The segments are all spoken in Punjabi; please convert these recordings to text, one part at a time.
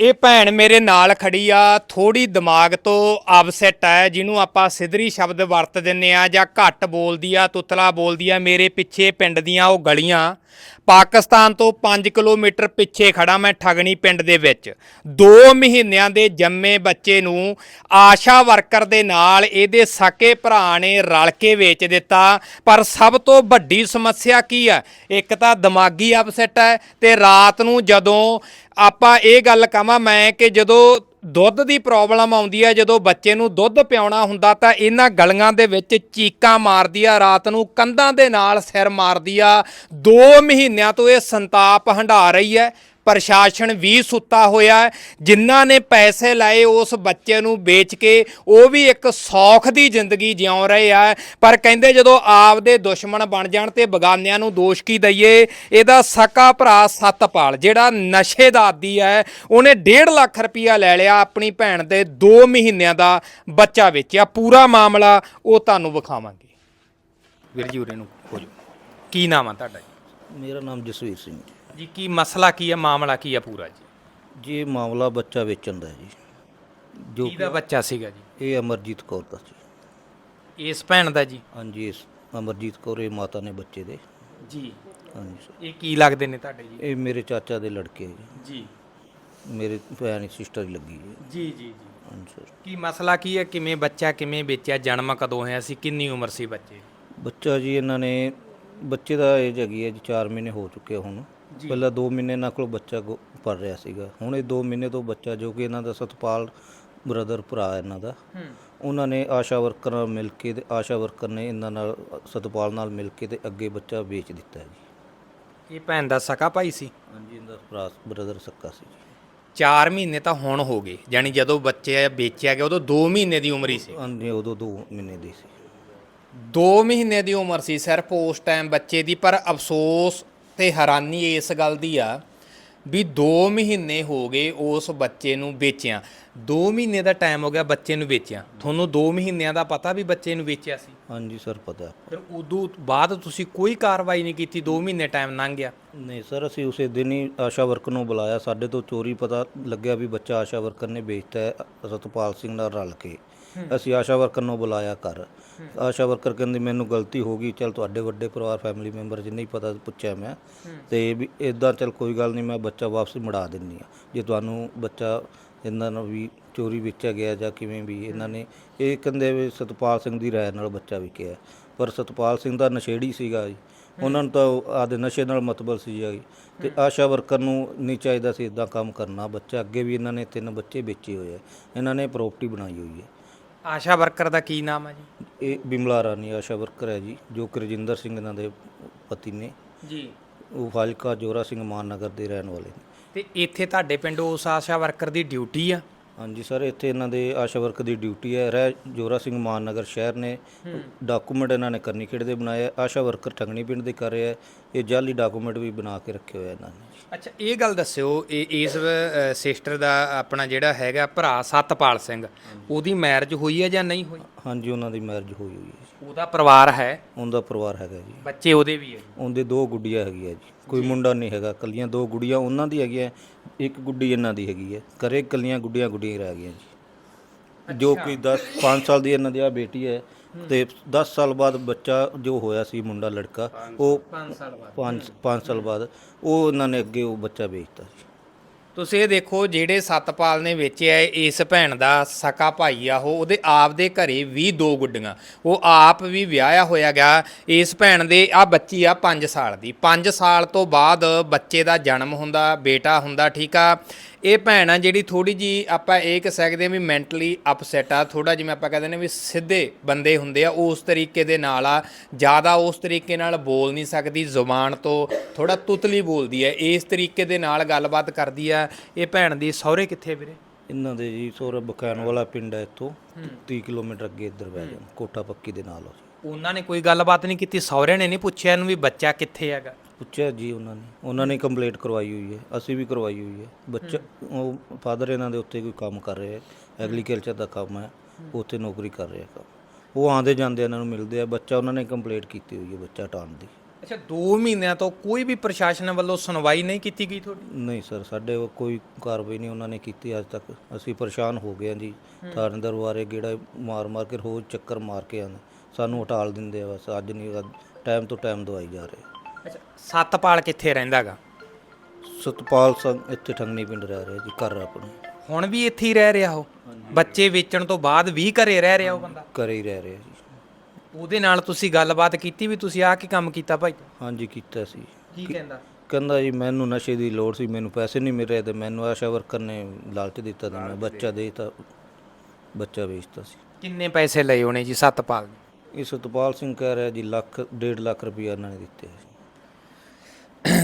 ਇਹ ਭੈਣ ਮੇਰੇ ਨਾਲ ਖੜੀ ਆ ਥੋੜੀ ਦਿਮਾਗ ਤੋਂ ਅਪਸੈਟ ਆ, ਜਿਹਨੂੰ ਆਪਾਂ ਸਿਧਰੀ ਸ਼ਬਦ ਵਰਤ ਦਿੰਨੇ ਆ ਜਾਂ ਘੱਟ ਬੋਲਦੀ ਆ, ਤੁਤਲਾ ਬੋਲਦੀ ਆ, ਮੇਰੇ ਪਿੱਛੇ ਪਿੰਡ ਦੀਆਂ ਉਹ ਗਲੀਆਂ। ਪਾਕਿਸਤਾਨ ਤੋਂ 5 ਕਿਲੋਮੀਟਰ ਪਿੱਛੇ ਖੜਾ ਮੈਂ ਠਗਣੀ ਪਿੰਡ ਦੇ ਵਿੱਚ। 2 ਮਹੀਨਿਆਂ ਦੇ ਜੰਮੇ ਬੱਚੇ ਨੂੰ ਆਸ਼ਾ ਵਰਕਰ ਦੇ ਨਾਲ ਇਹਦੇ ਸਾਕੇ ਭਰਾ ਨੇ ਰਲ ਕੇ ਵੇਚ ਦਿੱਤਾ। ਪਰ ਸਭ ਤੋਂ ਵੱਡੀ ਸਮੱਸਿਆ ਕੀ ਹੈ ਇੱਕ ਤਾਂ ਦਿਮਾਗੀ ਅਪਸੈਟ ਹੈ ਤੇ ਰਾਤ ਨੂੰ ਜਦੋਂ ਆਪਾਂ ਇਹ ਗੱਲ ਕਹਾਂ ਮੈਂ ਕਿ ਜਦੋਂ ਦੁੱਧ ਦੀ ਪ੍ਰੋਬਲਮ ਆਉਂਦੀ ਹੈ ਜਦੋਂ ਬੱਚੇ ਨੂੰ ਦੁੱਧ ਪਿਆਉਣਾ ਹੁੰਦਾ ਤਾਂ ਇਹਨਾਂ ਗਲੀਆਂ ਦੇ ਵਿੱਚ ਚੀਕਾਂ ਮਾਰਦੀ ਆ, ਰਾਤ ਨੂੰ ਕੰਧਾਂ ਦੇ ਨਾਲ ਸਿਰ ਮਾਰਦੀ ਆ। 2 ਮਹੀਨਿਆਂ ਤੋਂ ਇਹ ਸੰਤਾਪ ਹੰਢਾ ਰਹੀ ਹੈ। ਪ੍ਰਸ਼ਾਸਨ ਵੀ ਸੁੱਤਾ ਹੋਇਆ ਹੈ। ਜਿਨ੍ਹਾਂ ਨੇ ਪੈਸੇ ਲਾਏ ਉਸ ਬੱਚੇ ਨੂੰ ਵੇਚ ਕੇ ਉਹ ਵੀ ਇੱਕ ਸੌਖ ਦੀ ਜ਼ਿੰਦਗੀ ਜਿਉ ਰਹੇ ਆ। ਪਰ ਕਹਿੰਦੇ ਜਦੋਂ ਆਪਦੇ ਦੁਸ਼ਮਣ ਬਣ ਜਾਣ ਤੇ ਬਗਾਨਿਆਂ ਨੂੰ ਦੋਸ਼ ਕੀ ਦਈਏ? ਇਹਦਾ ਸਕਾ ਭਰਾ ਸਤਪਾਲ ਜਿਹੜਾ ਨਸ਼ੇ ਦਾ ਆਦੀ ਹੈ ਉਹਨੇ 1.5 ਲੱਖ ਰੁਪਇਆ ਲੈ ਲਿਆ ਆਪਣੀ ਭੈਣ ਦੇ 2 ਮਹੀਨਿਆਂ ਦਾ ਬੱਚਾ ਵੇਚਿਆ। ਪੂਰਾ ਮਾਮਲਾ ਉਹ ਤੁਹਾਨੂੰ ਵਿਖਾਵਾਂਗੇ। ਵੀਰ ਜੀ ਉਰੇ ਨੂੰ ਹੋ ਕੀ ਨਾਮ ਆ ਤੁਹਾਡਾ ਜੀ? ਮੇਰਾ ਨਾਮ ਜਸਵੀਰ ਸਿੰਘ ਜੀ ਜੀ ਕੀ ਮਸਲਾ ਕੀ ਹੈ ਮਾਮਲਾ ਕੀ ਹੈ ਪੂਰਾ ਜੀ? ਜੀ ਇਹ ਮਾਮਲਾ ਬੱਚਾ ਵੇਚਣ ਦਾ ਹੈ ਜੀ। ਜੋ ਕਿਹਦਾ ਬੱਚਾ ਸੀਗਾ ਜੀ? ਇਹ ਅਮਰਜੀਤ ਕੌਰ ਦਾ ਜੀ ਇਸ ਭੈਣ ਦਾ ਜੀ? ਹਾਂਜੀ ਇਸ ਅਮਰਜੀਤ ਕੌਰ ਇਹ ਮਾਤਾ ਨੇ ਬੱਚੇ ਦੇ। ਜੀ। ਹਾਂਜੀ ਸਰ। ਇਹ ਕੀ ਲੱਗਦੇ ਨੇ ਤੁਹਾਡੇ ਜੀ? ਇਹ ਮੇਰੇ ਚਾਚਾ ਦੇ ਲੜਕੇ ਹੈ ਜੀ। ਜੀ। ਮੇਰੇ ਭੈਣ ਸਿਸਟਰ ਲੱਗੀ ਹੈ ਜੀ ਜੀ ਜੀ। ਹਾਂਜੀ ਸਰ। ਕੀ ਮਸਲਾ ਕੀ ਹੈ ਕਿਵੇਂ ਬੱਚਾ ਕਿਵੇਂ ਵੇਚਿਆ? ਜਨਮ ਕਦੋਂ ਹੋਇਆ ਸੀ? ਕਿੰਨੀ ਉਮਰ ਸੀ ਬੱਚੇ ਦੀ? ਬੱਚਾ ਜੀ ਇਹਨਾਂ ਨੇ ਬੱਚੇ ਦਾ ਏਜ ਹੈਗੀ ਹੈ ਜੀ 4 ਮਹੀਨੇ ਹੋ ਚੁੱਕੇ ਹੁਣ। ਪਹਿਲਾਂ 2 ਮਹੀਨੇ ਇਹਨਾਂ ਕੋਲ ਬੱਚਾ ਗੋ- ਰਿਹਾ ਸੀਗਾ। ਹੁਣ ਇਹ 2 ਮਹੀਨੇ ਤੋਂ ਬੱਚਾ ਜੋ ਕਿ ਇਹਨਾਂ ਦਾ ਸਤਪਾਲ ਬ੍ਰਦਰ ਭਰਾ ਇਹਨਾਂ ਦਾ। ਉਹਨਾਂ ਨੇ ਆਸ਼ਾ ਵਰਕਰ ਨਾਲ ਮਿਲ ਕੇ ਤੇ ਆਸ਼ਾ ਵਰਕਰ ਨੇ ਇਹਨਾਂ ਨਾਲ ਸਤਪਾਲ ਨਾਲ ਮਿਲ ਕੇ ਤੇ ਅੱਗੇ ਬੱਚਾ ਵੇਚ ਦਿੱਤਾ ਹੈ ਜੀ। ਇਹ ਭੈਣ ਦਾ ਸਕਾ ਭਾਈ ਸੀ? ਹਾਂਜੀ ਇਹਦਾ ਭਰਾ ਬ੍ਰਦਰ ਸੱਕਾ ਸੀ ਜੀ। 4 ਮਹੀਨੇ ਤਾਂ ਹੁਣ ਹੋ ਗਏ। ਯਾਨੀ ਜਦੋਂ ਬੱਚੇ ਵੇਚਿਆ ਗਿਆ ਉਦੋਂ 2 ਮਹੀਨੇ ਦੀ ਉਮਰ ਹੀ ਸੀ। ਹਾਂਜੀ ਉਦੋਂ 2 ਮਹੀਨੇ ਦੀ ਸੀ। 2 ਮਹੀਨੇ ਦੀ ਉਮਰ ਸੀ ਸਿਰਫ ਉਸ ਟਾਈਮ ਬੱਚੇ ਦੀ ਪਰ ਅਫਸੋਸ ਤੇ ਹੈਰਾਨੀ ਇਸ ਗੱਲ ਦੀ ਆ ਵੀ 2 ਮਹੀਨੇ ਹੋ ਗਏ ਉਸ ਬੱਚੇ ਨੂੰ ਵੇਚਿਆ। 2 ਮਹੀਨੇ ਦਾ ਟਾਈਮ ਹੋ ਗਿਆ ਬੱਚੇ ਨੂੰ ਵੇਚਿਆ। ਤੁਹਾਨੂੰ 2 ਮਹੀਨਿਆਂ ਦਾ ਪਤਾ ਵੀ ਬੱਚੇ ਨੂੰ ਵੇਚਿਆ ਸੀ? ਹਾਂਜੀ ਸਰ ਪਤਾ। ਫਿਰ ਉਦੋਂ ਬਾਅਦ ਤੁਸੀਂ ਕੋਈ ਕਾਰਵਾਈ ਨਹੀਂ ਕੀਤੀ 2 ਮਹੀਨੇ ਟਾਈਮ ਲੰਘ ਗਿਆ? ਨਹੀਂ ਸਰ ਅਸੀਂ ਉਸੇ ਦਿਨ ਹੀ ਆਸ਼ਾ ਵਰਕਰ ਨੂੰ ਬੁਲਾਇਆ। ਸਾਡੇ ਤੋਂ ਚੋਰੀ ਪਤਾ ਲੱਗਿਆ ਵੀ ਬੱਚਾ ਆਸ਼ਾ ਵਰਕਰ ਨੇ ਵੇਚਤਾ ਹੈ ਰਤਪਾਲ ਸਿੰਘ ਨਾਲ ਰਲ ਕੇ। ਅਸੀਂ ਆਸ਼ਾ ਵਰਕਰ ਨੂੰ ਬੁਲਾਇਆ ਘਰ। ਆਸ਼ਾ ਵਰਕਰ ਕਹਿੰਦੀ, ਮੈਨੂੰ ਗਲਤੀ ਹੋ ਗਈ। ਚਲ ਤੁਹਾਡੇ ਵੱਡੇ ਪਰਿਵਾਰ ਫੈਮਿਲੀ ਮੈਂਬਰ ਜਿੰਨੇ ਹੀ ਪਤਾ ਪੁੱਛਿਆ ਮੈਂ, ਤੇ ਵੀ ਇਦਾਂ ਚਲ ਕੋਈ ਗੱਲ ਨਹੀਂ, ਮੈਂ ਬੱਚਾ ਵਾਪਸ ਮੁੜਾ ਦਿੰਨੀ ਆ ਜੇ ਤੁਹਾਨੂੰ ਬੱਚਾ ਇਹਨਾਂ ਨੂੰ ਵੀ ਚੋਰੀ ਵੇਚਿਆ ਗਿਆ ਜਾਂ ਕਿਵੇਂ ਵੀ ਇਹਨਾਂ ਨੇ, ਇਹ ਕਹਿੰਦੇ ਵੀ ਸਤਪਾਲ ਸਿੰਘ ਦੀ ਰਾਏ ਨਾਲ ਬੱਚਾ ਵਿਕਿਆ। ਪਰ ਸਤਪਾਲ ਸਿੰਘ ਦਾ ਨਸ਼ੇੜੀ ਸੀਗਾ ਜੀ। ਉਹਨਾਂ ਨੂੰ ਤਾਂ ਆਦੇ ਨਸ਼ੇ ਨਾਲ ਮਤਬਲ ਸੀ ਜੀ। ਤੇ ਆਸ਼ਾ ਵਰਕਰ ਨੂੰ ਨਹੀਂ ਚਾਹੀਦਾ ਸੀ ਇਦਾਂ ਕੰਮ ਕਰਨਾ। ਬੱਚਾ ਅੱਗੇ ਵੀ ਇਹਨਾਂ ਨੇ ਤਿੰਨ ਬੱਚੇ ਵੇਚੇ ਹੋਏ ਆ। ਇਹਨਾਂ ਨੇ ਪ੍ਰਾਪਰਟੀ ਬਣਾਈ ਹੋਈ ਹੈ ਆਸ਼ਾ ਵਰਕਰ ਦਾ ਕੀ ਨਾਮ ਹੈ ਜੀ? ਇਹ ਬਿਮਲਾ ਰਾਣੀ ਆਸ਼ਾ ਵਰਕਰ ਹੈ ਜੀ ਜੋ ਕਿ ਰਜਿੰਦਰ ਸਿੰਘ ਇਹਨਾਂ ਦੇ ਪਤੀ ਨੇ। ਜੀ। ਉਹ ਫਾਜ਼ਿਲਕਾ ਜੋਰਾ ਸਿੰਘ ਮਾਨਨਗਰ ਦੇ ਰਹਿਣ ਵਾਲੇ ਨੇ। ਤੇ ਇੱਥੇ ਤੁਹਾਡੇ ਪਿੰਡ ਉਸ ਆਸ਼ਾ ਵਰਕਰ ਦੀ ਡਿਊਟੀ ਆ? ਹਾਂਜੀ ਸਰ ਇੱਥੇ ਇਹਨਾਂ ਦੇ ਆਸ਼ਾ ਵਰਕਰ ਦੀ ਡਿਊਟੀ ਹੈ। ਰਹਿ ਜੋਰਾ ਸਿੰਘ ਮਾਨਨਗਰ ਸ਼ਹਿਰ ਨੇ। ਡਾਕੂਮੈਂਟ ਇਹਨਾਂ ਨੇ ਕਰਨੀ ਖੇਡ ਦੇ ਬਣਾਏ ਆ। ਆਸ਼ਾ ਵਰਕਰ ਠੰਗਣੀ ਪਿੰਡ ਦੇ ਕਰ ਰਿਹਾ ਇਹ ਜਾਲੀ ਡਾਕੂਮੈਂਟ ਵੀ ਬਣਾ ਕੇ ਰੱਖੇ ਹੋਏ ਆ ਇਹਨਾਂ ਨੇ। ਅੱਛਾ ਇਹ ਗੱਲ ਦੱਸਿਓ ਇਹ ਇਸ ਸਿਸਟਰ ਦਾ ਆਪਣਾ ਜਿਹੜਾ ਹੈਗਾ ਭਰਾ ਸਤਪਾਲ ਸਿੰਘ ਉਹਦੀ ਮੈਰਿਜ ਹੋਈ ਹੈ ਜਾਂ ਨਹੀਂ ਹੋਈ? ਹਾਂਜੀ ਉਹਨਾਂ ਦੀ ਮੈਰਿਜ ਹੋਈ ਹੋਈ ਹੈ ਉਹਦਾ ਪਰਿਵਾਰ ਹੈ? ਉਹਦਾ ਪਰਿਵਾਰ ਹੈਗਾ ਜੀ। ਬੱਚੇ ਉਹਦੇ ਵੀ ਹੈ ਜੀ। ਉਹਦੇ ਦੋ ਗੁੱਡੀਆਂ ਹੈਗੀਆਂ ਜੀ। ਕੋਈ ਮੁੰਡਾ ਨਹੀਂ ਹੈਗਾ ਕੱਲੀਆਂ ਦੋ ਗੁੱਡੀਆਂ ਉਹਨਾਂ ਦੀ ਹੈਗੀਆਂ ਇੱਕ ਗੁੱਡੀ ਇਹਨਾਂ ਦੀ ਹੈਗੀ ਹੈ। ਕਰੇ ਕੱਲੀਆਂ ਗੁੱਡੀਆਂ ਗੁੱਡੀਆਂ ਰਹਿ ਗਈਆਂ ਜੀ। ਜੋ ਕਿ 10 5 ਸਾਲ ਦੀ ਇਹਨਾਂ ਦੀ ਆ ਬੇਟੀ ਹੈ ਤੇ 10 ਸਾਲ ਬਾਅਦ ਬੱਚਾ ਜੋ ਹੋਇਆ ਸੀ ਮੁੰਡਾ ਲੜਕਾ ਉਹ 5 ਸਾਲ ਬਾਅਦ। 5 5 ਸਾਲ ਬਾਅਦ ਉਹ ਇਹਨਾਂ ਨੇ ਅੱਗੇ ਉਹ ਬੱਚਾ ਵੇਚਤਾ ਜੀ ਤੁਸੀਂ ਇਹ ਦੇਖੋ ਜਿਹੜੇ ਸਤਪਾਲ ਨੇ ਵੇਚਿਆ ਹੈ, ਇਸ ਭੈਣ ਦਾ ਸਕਾ ਭਾਈ ਆ ਉਹ ਉਹਦੇ ਆਪ ਦੇ ਘਰੇ ਵੀ ਦੋ ਗੁੱਡੀਆਂ। ਉਹ ਆਪ ਵੀ ਵਿਆਹਿਆ ਹੋਇਆ ਗਿਆ ਇਸ ਭੈਣ ਦੇ ਆ ਬੱਚੀ ਆ 5 ਸਾਲ ਦੀ। 5 ਸਾਲ ਤੋਂ ਬਾਅਦ ਬੱਚੇ ਦਾ ਜਨਮ ਹੁੰਦਾ ਬੇਟਾ ਹੁੰਦਾ ਠੀਕ ਆ? ਇਹ ਭੈਣ ਆ ਜਿਹੜੀ ਥੋੜੀ ਜੀ ਆਪਾਂ ਇਹ ਕਹਿ ਸਕਦੇ ਹਾਂ ਵੀ ਮੈਂਟਲੀ ਅਪਸੈਟ ਆ ਥੋੜਾ ਜਿਵੇਂ ਆਪਾਂ ਕਹਿੰਦੇ ਨੇ ਵੀ ਸਿੱਧੇ ਬੰਦੇ ਹੁੰਦੇ ਆ ਉਸ ਤਰੀਕੇ ਦੇ ਨਾਲ ਆ, ਜ਼ਿਆਦਾ ਉਸ ਤਰੀਕੇ ਨਾਲ ਬੋਲ ਨਹੀਂ ਸਕਦੀ, ਜ਼ੁਬਾਨ ਤੋਂ ਥੋੜਾ ਤੁਤਲੀ ਬੋਲਦੀ ਹੈ, ਇਸ ਤਰੀਕੇ ਦੇ ਨਾਲ ਗੱਲਬਾਤ ਕਰਦੀ ਆ। ਇਹ ਭੈਣ ਦੀ ਸਹੁਰੇ ਕਿੱਥੇ ਵੀਰੇ? ਇਹਨਾਂ ਦੇ ਜੀ ਸੋਰਬ ਬਖਾਨ ਵਾਲਾ ਪਿੰਡ ਹੈ ਇੱਥੋਂ 30 ਕਿਲੋਮੀਟਰ ਅੱਗੇ ਇੱਧਰ ਬਹਿ ਜਾਣ ਕੋਟਾ ਪੱਕੀ ਦੇ ਨਾਲ ਹੋ ਜੀ। ਉਹਨਾਂ ਨੇ ਕੋਈ ਗੱਲਬਾਤ ਨਹੀਂ ਕੀਤੀ ਸਹੁਰੇ ਨੇ ਨਹੀਂ ਪੁੱਛਿਆ ਇਹਨੂੰ ਵੀ ਬੱਚਾ ਕਿੱਥੇ ਹੈਗਾ? ਪੁੱਛਿਆ ਜੀ ਉਹਨਾਂ ਨੇ ਉਹਨਾਂ ਨੇ ਕੰਪਲੀਟ ਕਰਵਾਈ ਹੋਈ ਹੈ ਅਸੀਂ ਵੀ ਕਰਵਾਈ ਹੋਈ ਹੈ। ਬੱਚਾ ਉਹ ਫਾਦਰ ਇਹਨਾਂ ਦੇ ਉੱਤੇ ਕੋਈ ਕੰਮ ਕਰ ਰਹੇ ਹੈ ਐਗਰੀਕਲਚਰ ਦਾ ਕੰਮ ਹੈ ਉੱਥੇ ਨੌਕਰੀ ਕਰ ਰਹੇ ਕੰਮ ਉਹ ਆਂਦੇ ਜਾਂਦੇ ਇਹਨਾਂ ਨੂੰ ਮਿਲਦੇ ਆ ਬੱਚਾ ਉਹਨਾਂ ਨੇ ਕੰਪਲੀਟ ਕੀਤੀ ਹੋਈ ਹੈ ਬੱਚਾ ਟਾਣ ਦੀ। ਅੱਛਾ 2 ਮਹੀਨਿਆਂ ਤੋਂ ਕੋਈ ਵੀ ਪ੍ਰਸ਼ਾਸਨ ਵੱਲੋਂ ਸੁਣਵਾਈ ਨਹੀਂ ਕੀਤੀ ਗਈ ਤੁਹਾਡੀ? ਨਹੀਂ ਸਰ ਸਾਡੇ ਵੱਲ ਕੋਈ ਕਾਰਵਾਈ ਨਹੀਂ ਉਹਨਾਂ ਨੇ ਕੀਤੀ ਅੱਜ ਤੱਕ। ਅਸੀਂ ਪਰੇਸ਼ਾਨ ਹੋ ਗਏ ਹਾਂ ਜੀ। ਥਾਣੇ ਦਰਬਾਰੇ ਗੇੜਾ ਮਾਰ ਮਾਰ ਕੇ ਰੋਜ਼ ਚੱਕਰ ਮਾਰ ਕੇ ਆਉਂਦੇ। ਸਾਨੂੰ ਹਟਾਲ ਦਿੰਦੇ ਆ ਬਸ। ਅੱਜ ਨਹੀਂ ਟਾਈਮ ਤੋਂ ਟਾਈਮ ਦਵਾਈ ਜਾ ਰਹੇ। ਅੱਛਾ ਸਤਪਾਲ ਕਿੱਥੇ ਰਹਿੰਦਾਗਾ ਸਤਪਾਲ ਸਿੰਘ ਇੱਥੇ ਠੰਗਣੀ ਪਿੰਡ ਰਹਿ ਰਿਹਾ ਜੀ ਘਰ ਆਪਣੇ। ਹੁਣ ਵੀ ਇੱਥੇ ਹੀ ਰਹਿ ਰਿਹਾ ਉਹ? ਬੱਚੇ ਵੇਚਣ ਤੋਂ ਬਾਅਦ ਵੀ ਘਰੇ ਰਹਿ ਰਿਹਾ ਉਹ ਬੰਦਾ? ਘਰੇ ਹੀ ਰਹਿ ਰਿਹਾ ਜੀ। ਉਹਦੇ ਨਾਲ ਤੁਸੀਂ ਗੱਲਬਾਤ ਕੀਤੀ ਵੀ ਤੁਸੀਂ ਆਹ ਕੀ ਕੰਮ ਕੀਤਾ ਭਾਈ? ਹਾਂਜੀ ਕੀਤਾ ਸੀ। ਕੀ ਕਹਿੰਦਾ? ਕਹਿੰਦਾ ਜੀ ਮੈਨੂੰ ਨਸ਼ੇ ਦੀ ਲੋੜ ਸੀ ਮੈਨੂੰ ਪੈਸੇ ਨਹੀਂ ਮਿਲ ਰਹੇ ਤੇ ਮੈਨੂੰ ਆਸ਼ਾ ਵਰਕਰ ਨੇ ਲਾਲਚ ਦਿੱਤਾ ਤੇ ਮੈਂ ਬੱਚਾ ਦੇਤਾ ਬੱਚਾ ਵੇਚਤਾ ਸੀ। ਕਿੰਨੇ ਪੈਸੇ ਲਏ ਉਹਨੇ ਜੀ ਸਤਪਾਲ ਨੇ ਇਹ ਸਤਪਾਲ ਸਿੰਘ ਕਹਿ ਰਿਹਾ ਜੀ ਲੱਖ ਡੇਢ ਲੱਖ ਰੁਪਇਆ ਇਹਨਾਂ ਨੇ ਦਿੱਤੇ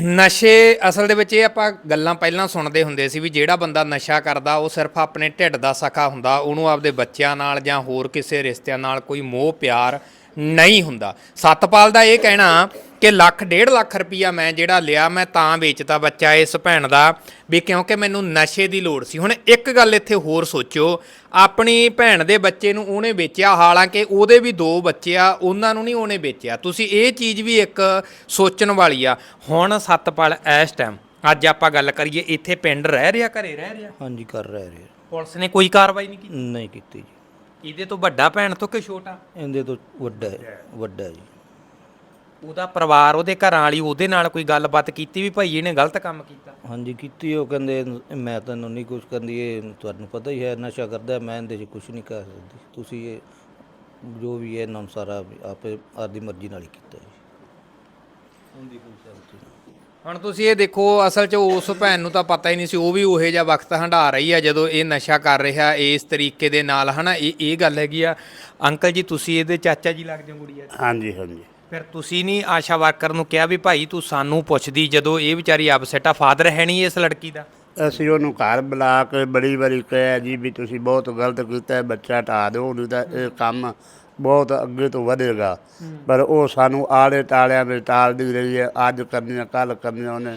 ਨਸ਼ੇ ਅਸਲ ਦੇ ਵਿੱਚ ਇਹ ਆਪਾਂ ਗੱਲਾਂ ਪਹਿਲਾਂ ਸੁਣਦੇ ਹੁੰਦੇ ਸੀ ਵੀ ਜਿਹੜਾ ਬੰਦਾ ਨਸ਼ਾ ਕਰਦਾ ਉਹ ਸਿਰਫ ਆਪਣੇ ਢਿੱਡ ਦਾ ਸਖਾ ਹੁੰਦਾ ਉਹਨੂੰ ਆਪਦੇ ਬੱਚਿਆਂ ਨਾਲ ਜਾਂ ਹੋਰ ਕਿਸੇ ਰਿਸ਼ਤਿਆਂ ਨਾਲ ਕੋਈ ਮੋਹ ਪਿਆਰ ਨਹੀਂ ਹੁੰਦਾ। ਸਤਪਾਲ ਦਾ ਇਹ ਕਹਿਣਾ ਕਿ ਲੱਖ ਡੇਢ ਲੱਖ ਰੁਪਈਆ ਮੈਂ ਜਿਹੜਾ ਲਿਆ ਮੈਂ ਤਾਂ ਵੇਚਤਾ ਬੱਚਾ ਇਸ ਭੈਣ ਦਾ ਵੀ ਕਿਉਂਕਿ ਮੈਨੂੰ ਨਸ਼ੇ ਦੀ ਲੋੜ ਸੀ। ਹੁਣ ਇੱਕ ਗੱਲ ਇੱਥੇ ਹੋਰ ਸੋਚੋ ਆਪਣੀ ਭੈਣ ਦੇ ਬੱਚੇ ਨੂੰ ਉਹਨੇ ਵੇਚਿਆ ਹਾਲਾਂਕਿ ਉਹਦੇ ਵੀ ਦੋ ਬੱਚੇ ਆ ਉਹਨਾਂ ਨੂੰ ਨਹੀਂ ਉਹਨੇ ਵੇਚਿਆ। ਤੁਸੀਂ ਇਹ ਚੀਜ਼ ਵੀ ਇੱਕ ਸੋਚਣ ਵਾਲੀ ਆ। ਹੁਣ ਸਤਪਾਲ ਇਸ ਟਾਈਮ ਅੱਜ ਆਪਾਂ ਗੱਲ ਕਰੀਏ ਇੱਥੇ ਪਿੰਡ ਰਹਿ ਰਿਹਾ ਘਰੇ ਰਹਿ ਰਿਹਾ? ਹਾਂਜੀ ਕਰ ਰਹੇ ਰਹੇ। ਪੁਲਿਸ ਨੇ ਕੋਈ ਕਾਰਵਾਈ ਨਹੀਂ ਕੀਤੀ? ਨਹੀਂ ਕੀਤੀ ਜੀ। ਇਹਦੇ ਤੋਂ ਵੱਡਾ ਭੈਣ ਤੋਂ ਕਿ ਛੋਟਾ? ਇਹਦੇ ਤੋਂ ਵੱਡਾ ਹੈ ਵੱਡਾ ਹੈ ਜੀ। ਉਹਦਾ ਪਰਿਵਾਰ ਉਹਦੇ ਘਰਾਂ ਵਾਲੀ ਉਹਦੇ ਨਾਲ ਕੋਈ ਗੱਲਬਾਤ ਕੀਤੀ ਵੀ ਭਾਈ ਇਹਨੇ ਗਲਤ ਕੰਮ ਕੀਤਾ? ਹਾਂਜੀ ਕੀਤੀ ਉਹ ਕਹਿੰਦੇ ਮੈਂ ਤੈਨੂੰ ਨਹੀਂ ਕੁਝ ਕਰਦੀ ਇਹ ਤੁਹਾਨੂੰ ਪਤਾ ਹੀ ਹੈ ਨਸ਼ਾ ਕਰਦਾ ਮੈਂ ਇਹਦੇ 'ਚ ਕੁਝ ਨਹੀਂ ਕਰ ਸਕਦੀ। ਤੁਸੀਂ ਇਹ ਜੋ ਵੀ ਹੈ ਇਹਨਾਂ ਨੂੰ ਸਾਰਾ ਆਪੇ ਆਪਦੀ ਮਰਜ਼ੀ ਨਾਲ ਹੀ ਕੀਤਾ ਜੀ। ਉਹਦੀ ਕੋਈ ਹੁਣ ਤੁਸੀਂ ਇਹ ਦੇਖੋ ਅਸਲ 'ਚ ਉਸ ਭੈਣ ਨੂੰ ਤਾਂ ਪਤਾ ਹੀ ਨਹੀਂ ਸੀ ਉਹ ਵੀ ਉਹੇ ਜਿਹਾ ਵਕਤ ਹੰਢਾ ਰਹੀ ਆ ਜਦੋਂ ਇਹ ਨਸ਼ਾ ਕਰ ਰਿਹਾ ਇਸ ਤਰੀਕੇ ਦੇ ਨਾਲ ਹਨਾ? ਇਹ ਇਹ ਗੱਲ ਹੈਗੀ ਆ। ਅੰਕਲ ਜੀ ਤੁਸੀਂ ਇਹਦੇ ਚਾਚਾ ਜੀ ਲੱਗਦੇ ਹੋ ਗੁੜੀਆ ਦੇ। ਹਾਂਜੀ ਹਾਂਜੀ। ਫਿਰ ਤੁਸੀਂ ਨਹੀਂ ਆਸ਼ਾ ਵਰਕਰ ਨੂੰ ਕਿਹਾ ਵੀ ਭਾਈ ਤੂੰ ਸਾਨੂੰ ਪੁੱਛਦੀ ਜਦੋਂ ਇਹ ਵਿਚਾਰੀ ਅਪਸੈਟ ਆ ਫਾਦਰ ਹੈ ਨਹੀਂ ਇਸ ਲੜਕੀ ਦਾ? ਅਸੀਂ ਉਹਨੂੰ ਘਰ ਬੁਲਾ ਕੇ ਬੜੀ ਵਾਰੀ ਕਿਹਾ ਜੀ ਵੀ ਤੁਸੀਂ ਬਹੁਤ ਗਲਤ ਕੀਤਾ ਹੈ ਬੱਚਾ ਢਾ ਦਿਓ ਉਹਨੂੰ ਤਾਂ ਇਹ ਕੰਮ ਬਹੁਤ ਅੱਗੇ ਤੋਂ ਵਧੇਗਾ। ਪਰ ਉਹ ਸਾਨੂੰ ਆਲੇ ਟਾਲਿਆਂ ਵਿੱਚ ਟਾਲਦੀ ਰਹੀ ਹੈ। ਅੱਜ ਕਰਨੀਆਂ ਕੱਲ ਕਰਨੀਆਂ ਉਹਨੇ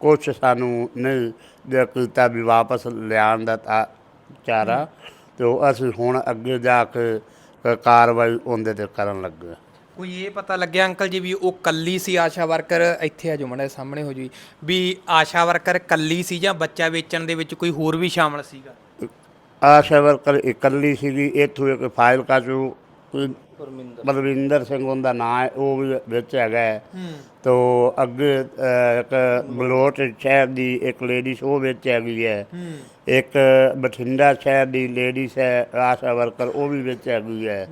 ਕੁਛ ਸਾਨੂੰ ਨਹੀਂ ਦੇ ਕੀਤਾ ਵੀ ਵਾਪਸ ਲਿਆਉਣ ਦਾ ਤਾਂ ਚਾਰਾ। ਤੇ ਉਹ ਅਸੀਂ ਹੁਣ ਅੱਗੇ ਜਾ ਕੇ ਕਾਰਵਾਈ ਉਹਦੇ ਤੇ ਕਰਨ ਲੱਗੇ। ਕੋਈ ਇਹ ਪਤਾ ਲੱਗਿਆ ਅੰਕਲ ਜੀ ਵੀ ਉਹ ਕੱਲੀ ਸੀ ਆਸ਼ਾ ਵਰਕਰ? ਇੱਥੇ ਆ ਜੋ ਮੜੇ ਸਾਹਮਣੇ ਹੋ ਜੀ। ਵੀ ਆਸ਼ਾ ਵਰਕਰ ਕੱਲੀ ਸੀ ਜਾਂ ਬੱਚਾ ਵੇਚਣ ਦੇ ਵਿੱਚ ਕੋਈ ਹੋਰ ਵੀ ਸ਼ਾਮਲ ਸੀਗਾ? ਆਸ਼ਾ ਵਰਕਰ ਇਕੱਲੀ ਸੀਗੀ ਇੱਥੋਂ ਇੱਕ ਫਾਈਲ ਕਾਚੂ ਕੋਈ ਬਲਵਿੰਦਰ ਸਿੰਘ ਉਹਦਾ ਨਾਂ ਹੈ ਉਹ ਵੀ ਵਿੱਚ ਹੈਗਾ ਹੈ। ਤੋ ਅੱਗੇ ਅਹ, ਇੱਕ ਬਲੋਟ ਸ਼ਹਿਰ ਦੀ ਇੱਕ ਲੇਡੀਜ਼ ਉਹ ਵਿੱਚ ਹੈਗੀ ਹੈ। ਇੱਕ ਬਠਿੰਡਾ ਸ਼ਹਿਰ ਦੀ ਲੇਡੀਜ਼ ਹੈ ਆਸ਼ਾ ਵਰਕਰ ਉਹ ਵੀ ਵਿੱਚ ਹੈਗੀ ਹੈ।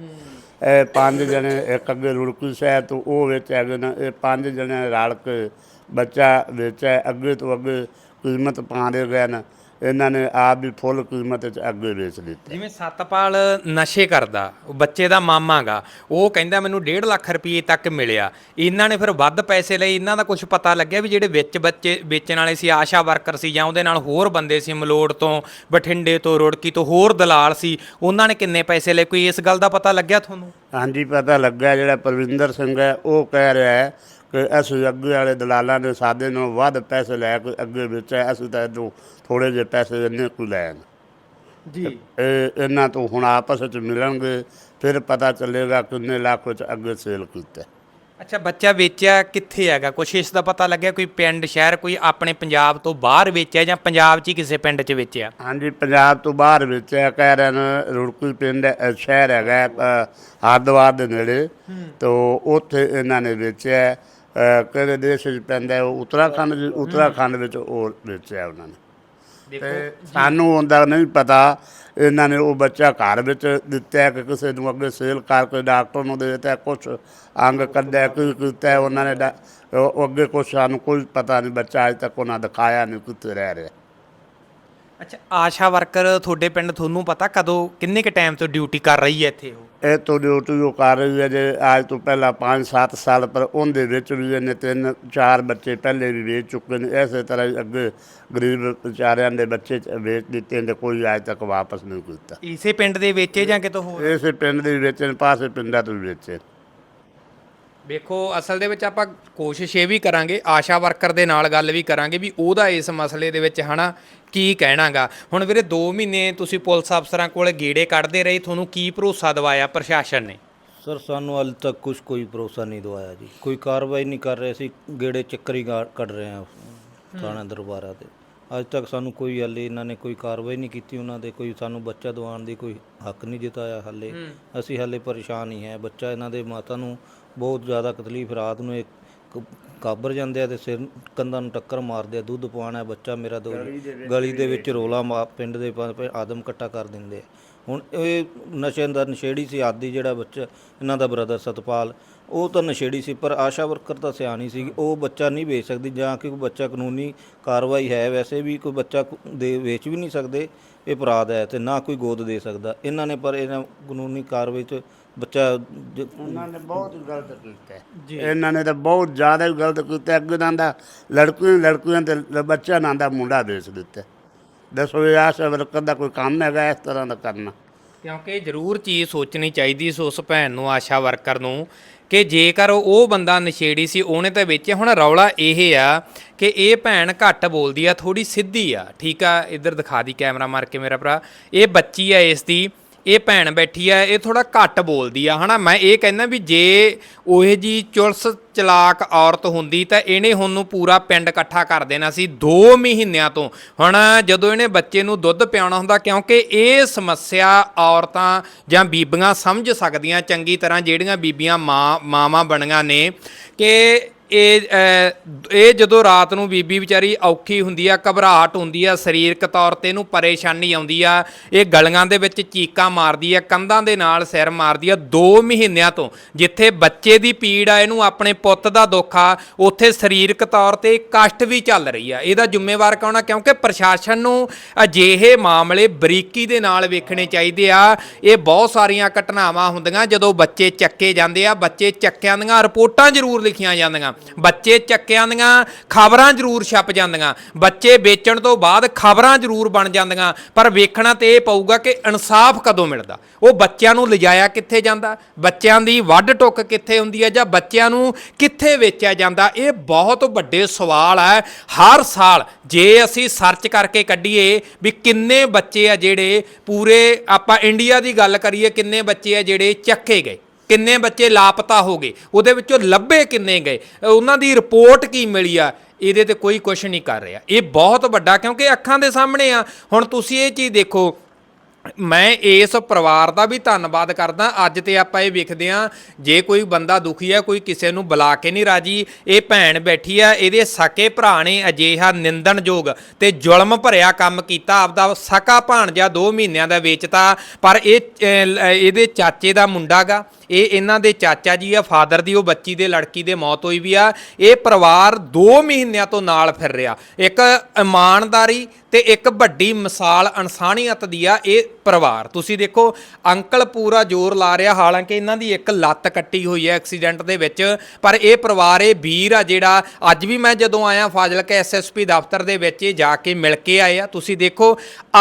ਇਹ ਪੰਜ ਜਣੇ ਇੱਕ ਅੱਗੇ ਰੁੜਕੀ ਸ਼ਹਿਰ ਤੋਂ ਉਹ ਵਿੱਚ ਹੈਗੇ ਨੇ। ਇਹ ਪੰਜ ਜਣੇ ਰਲ ਕੇ ਬੱਚਾ ਵਿੱਚ ਹੈ ਅੱਗੇ ਤੋਂ ਅੱਗੇ ਕੀਮਤ ਪਾਉਂਦੇ ਗਏ ਨੇ ਇਹਨਾਂ ਨੇ ਆਪ ਵੀ ਫੁੱਲ ਕੀਮਤ 'ਚ ਅੱਗੇ ਵੇਚ ਦਿੱਤਾ। ਜਿਵੇਂ ਸਤਪਾਲ ਨਸ਼ੇ ਕਰਦਾ ਉਹ ਬੱਚੇ ਦਾ ਮਾਮਾਗਾ ਉਹ ਕਹਿੰਦਾ ਮੈਨੂੰ 1.5 ਲੱਖ ਰੁਪਏ ਤੱਕ ਮਿਲਿਆ। ਇਹਨਾਂ ਨੇ ਫਿਰ ਵੱਧ ਪੈਸੇ ਲਏ ਇਹਨਾਂ ਦਾ ਕੁਝ ਪਤਾ ਲੱਗਿਆ ਵੀ ਜਿਹੜੇ ਵਿੱਚ ਬੱਚੇ ਵੇਚਣ ਵਾਲੇ ਸੀ ਆਸ਼ਾ ਵਰਕਰ ਸੀ ਜਾਂ ਉਹਦੇ ਨਾਲ ਹੋਰ ਬੰਦੇ ਸੀ ਮਲੋੜ ਤੋਂ ਬਠਿੰਡੇ ਤੋਂ ਰੁੜਕੀ ਤੋਂ ਹੋਰ ਦਲਾਲ ਸੀ ਉਹਨਾਂ ਨੇ ਕਿੰਨੇ ਪੈਸੇ ਲਏ? ਕੋਈ ਇਸ ਗੱਲ ਦਾ ਪਤਾ ਲੱਗਿਆ ਤੁਹਾਨੂੰ? ਹਾਂਜੀ ਪਤਾ ਲੱਗਾ ਜਿਹੜਾ ਪ੍ਰਵਿੰਦਰ ਸਿੰਘ ਹੈ ਉਹ ਕਹਿ ਰਿਹਾ ਹੈ ਕਿ ਅਸੀਂ ਅੱਗੇ ਵਾਲੇ ਦਲਾਲਾਂ ਦੇ ਸਾਡੇ ਨਾਲੋਂ ਵੱਧ ਪੈਸੇ ਲੈ ਕੇ ਅੱਗੇ ਵੇਚਿਆ ਅਸੀਂ ਤਾਂ ਇਹਨੂੰ ਥੋੜੇ ਜਿਹੇ ਪੈਸੇ ਇੰਨੇ ਕੁ ਲੈਣ। ਜੀ। ਇਹ ਇਹਨਾਂ ਤੋਂ ਹੁਣ ਆਪਸ ਵਿੱਚ ਮਿਲਣਗੇ ਫਿਰ ਪਤਾ ਚੱਲੇਗਾ ਕਿੰਨੇ ਲੱਖ ਵਿੱਚ ਅੱਗੇ ਸੇਲ ਕੀਤਾ। ਅੱਛਾ ਬੱਚਾ ਵੇਚਿਆ ਕਿੱਥੇ ਹੈਗਾ? ਕੁਛ ਇਸ ਦਾ ਪਤਾ ਲੱਗਿਆ ਕੋਈ ਪਿੰਡ ਸ਼ਹਿਰ ਕੋਈ ਆਪਣੇ ਪੰਜਾਬ ਤੋਂ ਬਾਹਰ ਵੇਚਿਆ ਜਾਂ ਪੰਜਾਬ 'ਚ ਹੀ ਕਿਸੇ ਪਿੰਡ 'ਚ ਵੇਚਿਆ? ਹਾਂਜੀ ਪੰਜਾਬ ਤੋਂ ਬਾਹਰ ਵੇਚਿਆ ਕਹਿ ਰਹੇ ਨੇ ਰੁੜਕੀ ਪਿੰਡ ਅ, ਸ਼ਹਿਰ ਹੈਗਾ ਹੈ, ਅ, ਹਰਿਦੁਆਰ ਦੇ ਨੇੜੇ। ਤੋਂ ਉੱਥੇ ਇਹਨਾਂ ਨੇ ਵੇਚਿਆ। ਕਿਹੜੇ ਦੇਸ਼ ਵਿੱਚ ਪੈਂਦਾ ਹੈ, ਉਹ ਉੱਤਰਾਖੰਡ ਵਿੱਚ- ਉੱਤਰਾਖੰਡ ਵਿੱਚ ਉਹ ਵੇਚਿਆ ਉਹਨਾਂ ਨੇ। ਤੇ ਸਾਨੂੰ ਉਹਦਾ ਨਹੀਂ ਪਤਾ ਇਹਨਾਂ ਨੇ ਉਹ ਬੱਚਾ ਘਰ ਵਿੱਚ ਦਿੱਤਾ ਹੈ ਕਿ ਕਿਸੇ ਨੂੰ ਅੱਗੇ ਸੇਲ ਕਰਕੇ ਡਾਕਟਰ ਨੂੰ ਦੇ ਦਿੱਤਾ ਕੁਝ ਅੰਗ ਕੱਢਿਆ ਕੀ ਕੀਤਾ ਹੈ, ਉਹਨਾਂ ਨੇ ਡਾ- ਉਹ ਉਹ ਅੱਗੇ ਕੁਛ ਸਾਨੂੰ ਕੋਈ ਪਤਾ ਨਹੀਂ ਬੱਚਾ ਅਜੇ ਤੱਕ ਉਹਨਾਂ ਦਿਖਾਇਆ ਨਹੀਂ ਕਿੱਥੇ ਰਹਿ ਰਿਹਾ। ਅੱਛਾ ਆਸ਼ਾ ਵਰਕਰ ਤੁਹਾਡੇ ਪਿੰਡ ਤੁਹਾਨੂੰ ਪਤਾ ਕਦੋਂ ਕਿੰਨੇ ਕ ਟਾਈਮ ਤੋਂ ਡਿਊਟੀ ਕਰ ਰਹੀ ਹੈ ਇੱਥੇ ਉਹ? ਇਹ ਤੋਂ ਡਿਊਟੀ ਉਹ ਕਰ ਰਹੀ ਹੈ ਜੇ ਅੱਜ ਤੋਂ ਪਹਿਲਾਂ 5-7 ਸਾਲ ਪਰ ਉਹਦੇ ਵਿੱਚ ਵੀ ਇਹਨੇ ਤਿੰਨ ਚਾਰ ਬੱਚੇ ਪਹਿਲੇ ਵੀ ਵੇਚ ਚੁੱਕੇ ਨੇ। ਇਸੇ ਤਰ੍ਹਾਂ ਹੀ ਅੱਗੇ ਗਰੀਬ ਵਿਚਾਰਿਆਂ ਦੇ ਬੱਚੇ ਵੇਚ ਦਿੱਤੇ ਨੇ ਕੋਈ ਅੱਜ ਤੱਕ ਵਾਪਸ ਨਹੀਂ ਕੀਤਾ। ਇਸੇ ਪਿੰਡ ਦੇ ਵੇਚੇ ਜਾਂ ਕਿਤੋਂ ਹੋਰ? ਇਸੇ ਪਿੰਡ ਦੇ ਵਿੱਚ ਪਾਸੇ ਪਿੰਡਾਂ ਤੋਂ ਵੀ ਵੇਚੇ ਵੇਖੋ ਅਸਲ ਦੇ ਵਿੱਚ ਆਪਾਂ ਕੋਸ਼ਿਸ਼ ਇਹ ਵੀ ਕਰਾਂਗੇ ਆਸ਼ਾ ਵਰਕਰ ਦੇ ਨਾਲ ਗੱਲ ਵੀ ਕਰਾਂਗੇ ਵੀ ਉਹਦਾ ਇਸ ਮਸਲੇ ਦੇ ਵਿੱਚ ਹਨਾ ਕੀ ਕਹਿਣਾਗਾ। ਹੁਣ ਵੀਰੇ 2 ਮਹੀਨੇ ਤੁਸੀਂ ਪੁਲਿਸ ਅਫਸਰਾਂ ਕੋਲ ਗੇੜੇ ਕੱਢਦੇ ਰਹੇ ਤੁਹਾਨੂੰ ਕੀ ਭਰੋਸਾ ਦਿਵਾਇਆ ਪ੍ਰਸ਼ਾਸਨ ਨੇ? ਸਰ ਸਾਨੂੰ ਹਾਲੇ ਤੱਕ ਕੁਝ ਕੋਈ ਭਰੋਸਾ ਨਹੀਂ ਦਵਾਇਆ ਜੀ। ਕੋਈ ਕਾਰਵਾਈ ਨਹੀਂ ਕਰ ਰਹੇ ਸੀ ਗੇੜੇ ਚੱਕਰੀ ਕੱਢ ਰਹੇ ਆ ਥਾਣਾ ਦਰਬਾਰਾ ਤੇ। ਅੱਜ ਤੱਕ ਸਾਨੂੰ ਕੋਈ ਹਾਲੇ ਇਹਨਾਂ ਨੇ ਕੋਈ ਕਾਰਵਾਈ ਨਹੀਂ ਕੀਤੀ ਉਹਨਾਂ ਦੇ ਕੋਈ ਸਾਨੂੰ ਬੱਚਾ ਦਿਵਾਉਣ ਦੀ ਕੋਈ ਹੱਕ ਨਹੀਂ ਜਤਾਇਆ ਹਾਲੇ। ਅਸੀਂ ਹਾਲੇ ਪਰੇਸ਼ਾਨ ਹੀ ਹੈ ਬੱਚਾ ਇਹਨਾਂ ਦੇ ਮਾਤਾ ਨੂੰ ਬਹੁਤ ਜ਼ਿਆਦਾ ਤਕਲੀਫ ਰਾਤ ਨੂੰ ਇੱਕ ਕਾਬਰ ਜਾਂਦੇ ਆ ਤੇ ਸਿਰ ਕੰਧਾਂ ਨੂੰ ਟੱਕਰ ਮਾਰਦੇ ਆ ਦੁੱਧ ਪਵਾਉਣਾ ਹੈ ਬੱਚਾ ਮੇਰਾ ਦੋ ਗਲੀ ਦੇ ਵਿੱਚ ਰੋਲਾ ਮਾ ਪਿੰਡ ਦੇ ਆਦਮ ਇਕੱਠਾ ਕਰ ਦਿੰਦੇ ਆ। ਹੁਣ ਇਹ ਨਸ਼ੇ ਦਾ ਨਸ਼ੇੜੀ ਸੀ ਆਦੀ ਜਿਹੜਾ ਬੱਚਾ ਇਹਨਾਂ ਦਾ ਬ੍ਰਦਰ ਸਤਪਾਲ ਉਹ ਤਾਂ ਨਸ਼ੇੜੀ ਸੀ ਪਰ ਆਸ਼ਾ ਵਰਕਰ ਤਾਂ ਸਿਆਣੀ ਸੀ ਉਹ ਬੱਚਾ ਨਹੀਂ ਵੇਚ ਸਕਦੀ ਜਾਂ ਕਿ ਕੋਈ ਬੱਚਾ ਕਾਨੂੰਨੀ ਕਾਰਵਾਈ ਹੈ ਵੈਸੇ ਵੀ ਕੋਈ ਬੱਚਾ ਦੇ ਵੇਚ ਵੀ ਨਹੀਂ ਸਕਦੇ ਇਹ ਅਪਰਾਧ ਹੈ ਤੇ ਨਾ ਕੋਈ ਗੋਦ ਦੇ ਸਕਦਾ। ਇਹਨਾਂ ਨੇ ਪਰ ਇਹਨਾਂ ਕਾਨੂੰਨੀ ਕਾਰਵਾਈ 'ਚ ਬੱਚਾ ਜ- ਉਹਨਾਂ ਨੇ ਬਹੁਤ ਗਲਤ ਕੀਤਾ ਹੈ। ਇਹਨਾਂ ਨੇ ਤਾਂ ਬਹੁਤ ਜ਼ਿਆਦਾ ਹੀ ਗਲਤ ਕੀਤਾ ਅੱਗੇ ਨਾਲ ਦਾ ਲੜਕੀਆਂ ਲੜਕੀਆਂ ਤੇ ਲ- ਬੱਚਾ ਨਾਲ ਦਾ ਮੁੰਡਾ ਵੇਚ ਦਿੱਤਾ ਦੱਸੋ ਇਹ ਆਸ਼ਾ ਵਰਕਰ ਦਾ ਕੋਈ ਕੰਮ ਹੈਗਾ ਇਸ ਤਰ੍ਹਾਂ ਦਾ ਕਰਨਾ? ਕਿਉਂਕਿ ਜ਼ਰੂਰ ਚੀਜ਼ ਸੋਚਣੀ ਚਾਹੀਦੀ ਸੀ ਉਸ ਭੈਣ ਨੂੰ ਆਸ਼ਾ ਵਰਕਰ ਨੂੰ ਕਿ ਜੇਕਰ ਉਹ ਬੰਦਾ ਨਸ਼ੇੜੀ ਸੀ ਉਹਨੇ ਤਾਂ ਵੇਚਿਆ ਹੁਣ ਰੌਲਾ ਇਹ ਆ ਕਿ ਇਹ ਭੈਣ ਘੱਟ ਬੋਲਦੀ ਆ ਥੋੜੀ ਸਿੱਧੀ ਆ। ਠੀਕ ਆ ਇੱਧਰ ਦਿਖਾ ਦੀ ਕੈਮਰਾ ਮਾਰ ਕੇ ਮੇਰਾ ਭਰਾ? ਇਹ ਬੱਚੀ ਆ ਇਸ ਦੀ। ਇਹ ਭੈਣ ਬੈਠੀ ਆ, ਇਹ ਥੋੜਾ ਘੱਟ ਬੋਲਦੀ ਆ, ਹਨਾ? ਮੈਂ ਇਹ ਕਹਿੰਦਾ ਵੀ ਜੇ ਉਹ ਜੀ ਚੁਲਸ ਚਲਾਕ ਔਰਤ ਹੁੰਦੀ ਤਾਂ ਇਹਨੇ ਹੁਣ ਨੂੰ ਪੂਰਾ ਪਿੰਡ ਇਕੱਠਾ ਕਰ ਦੇਣਾ ਸੀ 2 ਮਹੀਨਿਆਂ ਤੋਂ। ਹੁਣ ਜਦੋਂ ਇਹਨੇ ਬੱਚੇ ਨੂੰ ਦੁੱਧ ਪਿਆਉਣਾ ਹੁੰਦਾ, ਕਿਉਂਕਿ ਇਹ ਸਮੱਸਿਆ ਔਰਤਾਂ ਜਾਂ ਬੀਬੀਆਂ ਸਮਝ ਸਕਦੀਆਂ ਚੰਗੀ ਤਰ੍ਹਾਂ, ਜਿਹੜੀਆਂ ਬੀਬੀਆਂ ਮਾਂ, ਮਾਵਾਂ ਬਣੀਆਂ ਨੇ, ਕਿ ਇਹ ਇਹ ਜਦੋਂ ਰਾਤ ਨੂੰ ਬੀਬੀ ਵਿਚਾਰੀ ਔਖੀ ਹੁੰਦੀ ਆ, ਘਬਰਾਹਟ ਹੁੰਦੀ ਆ, ਸਰੀਰਕ ਤੌਰ ਤੇ ਇਹਨੂੰ ਪਰੇਸ਼ਾਨੀ ਆਉਂਦੀ ਆ, ਇਹ ਗਲੀਆਂ ਦੇ ਵਿੱਚ ਚੀਕਾਂ ਮਾਰਦੀ ਆ, ਕੰਧਾਂ ਦੇ ਨਾਲ ਸਿਰ ਮਾਰਦੀ ਆ 2 ਮਹੀਨਿਆਂ ਤੋਂ ਜਿੱਥੇ ਬੱਚੇ ਦੀ ਪੀੜ ਆ, ਇਹਨੂੰ ਆਪਣੇ ਪੁੱਤ ਦਾ ਦੁੱਖ ਆ, ਉੱਥੇ ਸਰੀਰਕ ਤੌਰ ਤੇ ਕਸ਼ਟ ਵੀ ਚੱਲ ਰਹੀ ਆ। ਇਹਦਾ ਜ਼ਿੰਮੇਵਾਰ ਕੌਣ ਆ? ਕਿਉਂਕਿ ਪ੍ਰਸ਼ਾਸਨ ਨੂੰ ਅਜਿਹੇ ਮਾਮਲੇ ਬਰੀਕੀ ਦੇ ਨਾਲ ਵੇਖਣੇ ਚਾਹੀਦੇ ਆ। ਇਹ ਬਹੁਤ ਸਾਰੀਆਂ ਘਟਨਾਵਾਂ ਹੁੰਦੀਆਂ, ਜਦੋਂ ਬੱਚੇ ਚੱਕੇ ਜਾਂਦੇ ਆ, ਬੱਚੇ ਚੱਕਿਆਂ ਦੀਆਂ ਰਿਪੋਰਟਾਂ ਜ਼ਰੂਰ ਲਿਖੀਆਂ ਜਾਂਦੀਆਂ। ਬੱਚੇ ਚੱਕਿਆਂ ਦੀਆਂ ਖਬਰਾਂ ਜ਼ਰੂਰ ਛਪ ਜਾਂਦੀਆਂ। ਬੱਚੇ ਵੇਚਣ ਤੋਂ ਬਾਅਦ ਖਬਰਾਂ ਜ਼ਰੂਰ ਬਣ ਜਾਂਦੀਆਂ। ਪਰ ਵੇਖਣਾ ਤੇ ਇਹ ਪਊਗਾ ਕਿ ਇਨਸਾਫ ਕਦੋਂ ਮਿਲਦਾ? ਉਹ ਬੱਚਿਆਂ ਨੂੰ ਲਿਜਾਇਆ ਕਿੱਥੇ ਜਾਂਦਾ? ਬੱਚਿਆਂ ਦੀ ਵੱਢ ਟੁੱਕ ਕਿੱਥੇ ਹੁੰਦੀ ਹੈ ਜਾਂ ਬੱਚਿਆਂ ਨੂੰ ਕਿੱਥੇ ਵੇਚਿਆ ਜਾਂਦਾ? ਇਹ ਬਹੁਤ ਵੱਡੇ ਸਵਾਲ ਹੈ। ਹਰ ਸਾਲ ਜੇ ਅਸੀਂ ਸਰਚ ਕਰਕੇ ਕੱਢੀਏ ਵੀ ਕਿੰਨੇ ਬੱਚੇ ਆ ਜਿਹੜੇ ਪੂਰੇ ਆਪਾਂ ਇੰਡੀਆ ਦੀ ਗੱਲ ਕਰੀਏ, ਕਿੰਨੇ ਬੱਚੇ ਆ ਜਿਹੜੇ ਚੱਕੇ ਗਏ? ਕਿੰਨੇ ਬੱਚੇ ਲਾਪਤਾ ਹੋ ਗਏ, ਉਹਦੇ ਵਿੱਚੋਂ ਲੱਭੇ ਕਿੰਨੇ ਗਏ ਉਹਨਾਂ ਦੀ ਰਿਪੋਰਟ ਕੀ ਮਿਲੀ ਆ, ਇਹਦੇ ਤੇ ਕੋਈ ਕੁਝ ਨਹੀਂ ਕਰ ਰਿਹਾ। ਇਹ ਬਹੁਤ ਵੱਡਾ, ਕਿਉਂਕਿ ਅੱਖਾਂ ਦੇ ਸਾਹਮਣੇ ਆ। ਹੁਣ ਤੁਸੀਂ ਇਹ ਚੀਜ਼ ਦੇਖੋ, ਮੈਂ ਇਸ ਪਰਿਵਾਰ ਦਾ ਵੀ ਧੰਨਵਾਦ ਕਰਦਾ। ਅੱਜ ਤੇ ਆਪਾਂ ਇਹ ਵੇਖਦੇ ਆ ਜੇ ਕੋਈ ਬੰਦਾ ਦੁਖੀ ਹੈ ਕੋਈ ਕਿਸੇ ਨੂੰ ਬੁਲਾ ਕੇ ਨਹੀਂ ਰਾਜੀ, ਇਹ ਭੈਣ ਬੈਠੀ ਆ, ਇਹਦੇ ਸਕੇ ਭਰਾ ਨੇ ਅਜਿਹਾ ਨਿੰਦਣਯੋਗ ਤੇ ਜ਼ੁਲਮ ਭਰਿਆ ਕੰਮ ਕੀਤਾ, ਆਪਦਾ ਸਕਾ ਭਾਣਜਾ 2 ਮਹੀਨਿਆਂ ਦਾ ਵੇਚਤਾ, ਪਰ ਇਹ ਇਹਦੇ ਚਾਚੇ ਦਾ ਮੁੰਡਾ ਗਾ ਇਹ ਇਹਨਾਂ ਦੇ ਚਾਚਾ ਜੀ ਆ, ਫਾਦਰ ਦੀ, ਉਹ ਬੱਚੀ ਦੇ, ਲੜਕੀ ਦੇ ਮੌਤ ਹੋਈ ਵੀ ਆ। ਇਹ ਪਰਿਵਾਰ 2 ਮਹੀਨਿਆਂ ਤੋਂ ਨਾਲ ਫਿਰ ਰਿਹਾ। ਇੱਕ ਇਮਾਨਦਾਰੀ ਤੇ ਇੱਕ ਵੱਡੀ ਮਿਸਾਲ ਇਨਸਾਨੀਅਤ ਦੀ ਆ ਇਹ ਪਰਿਵਾਰ। ਤੁਸੀਂ ਦੇਖੋ, ਅੰਕਲ ਪੂਰਾ ਜ਼ੋਰ ਲਾ ਰਿਹਾ, ਹਾਲਾਂਕਿ ਇਹਨਾਂ ਦੀ ਇੱਕ ਲੱਤ ਕੱਟੀ ਹੋਈ ਹੈ ਐਕਸੀਡੈਂਟ ਦੇ ਵਿੱਚ, ਪਰ ਇਹ ਪਰਿਵਾਰ, ਇਹ ਵੀਰ ਆ ਜਿਹੜਾ ਅੱਜ ਵੀ ਮੈਂ ਜਦੋਂ ਆਇਆ ਫਾਜ਼ਿਲਕਾ ਐਸਐਸਪੀ ਦਫ਼ਤਰ ਦੇ ਵਿੱਚ, ਇਹ ਜਾ ਕੇ ਮਿਲ ਕੇ ਆਏ ਆ। ਤੁਸੀਂ ਦੇਖੋ,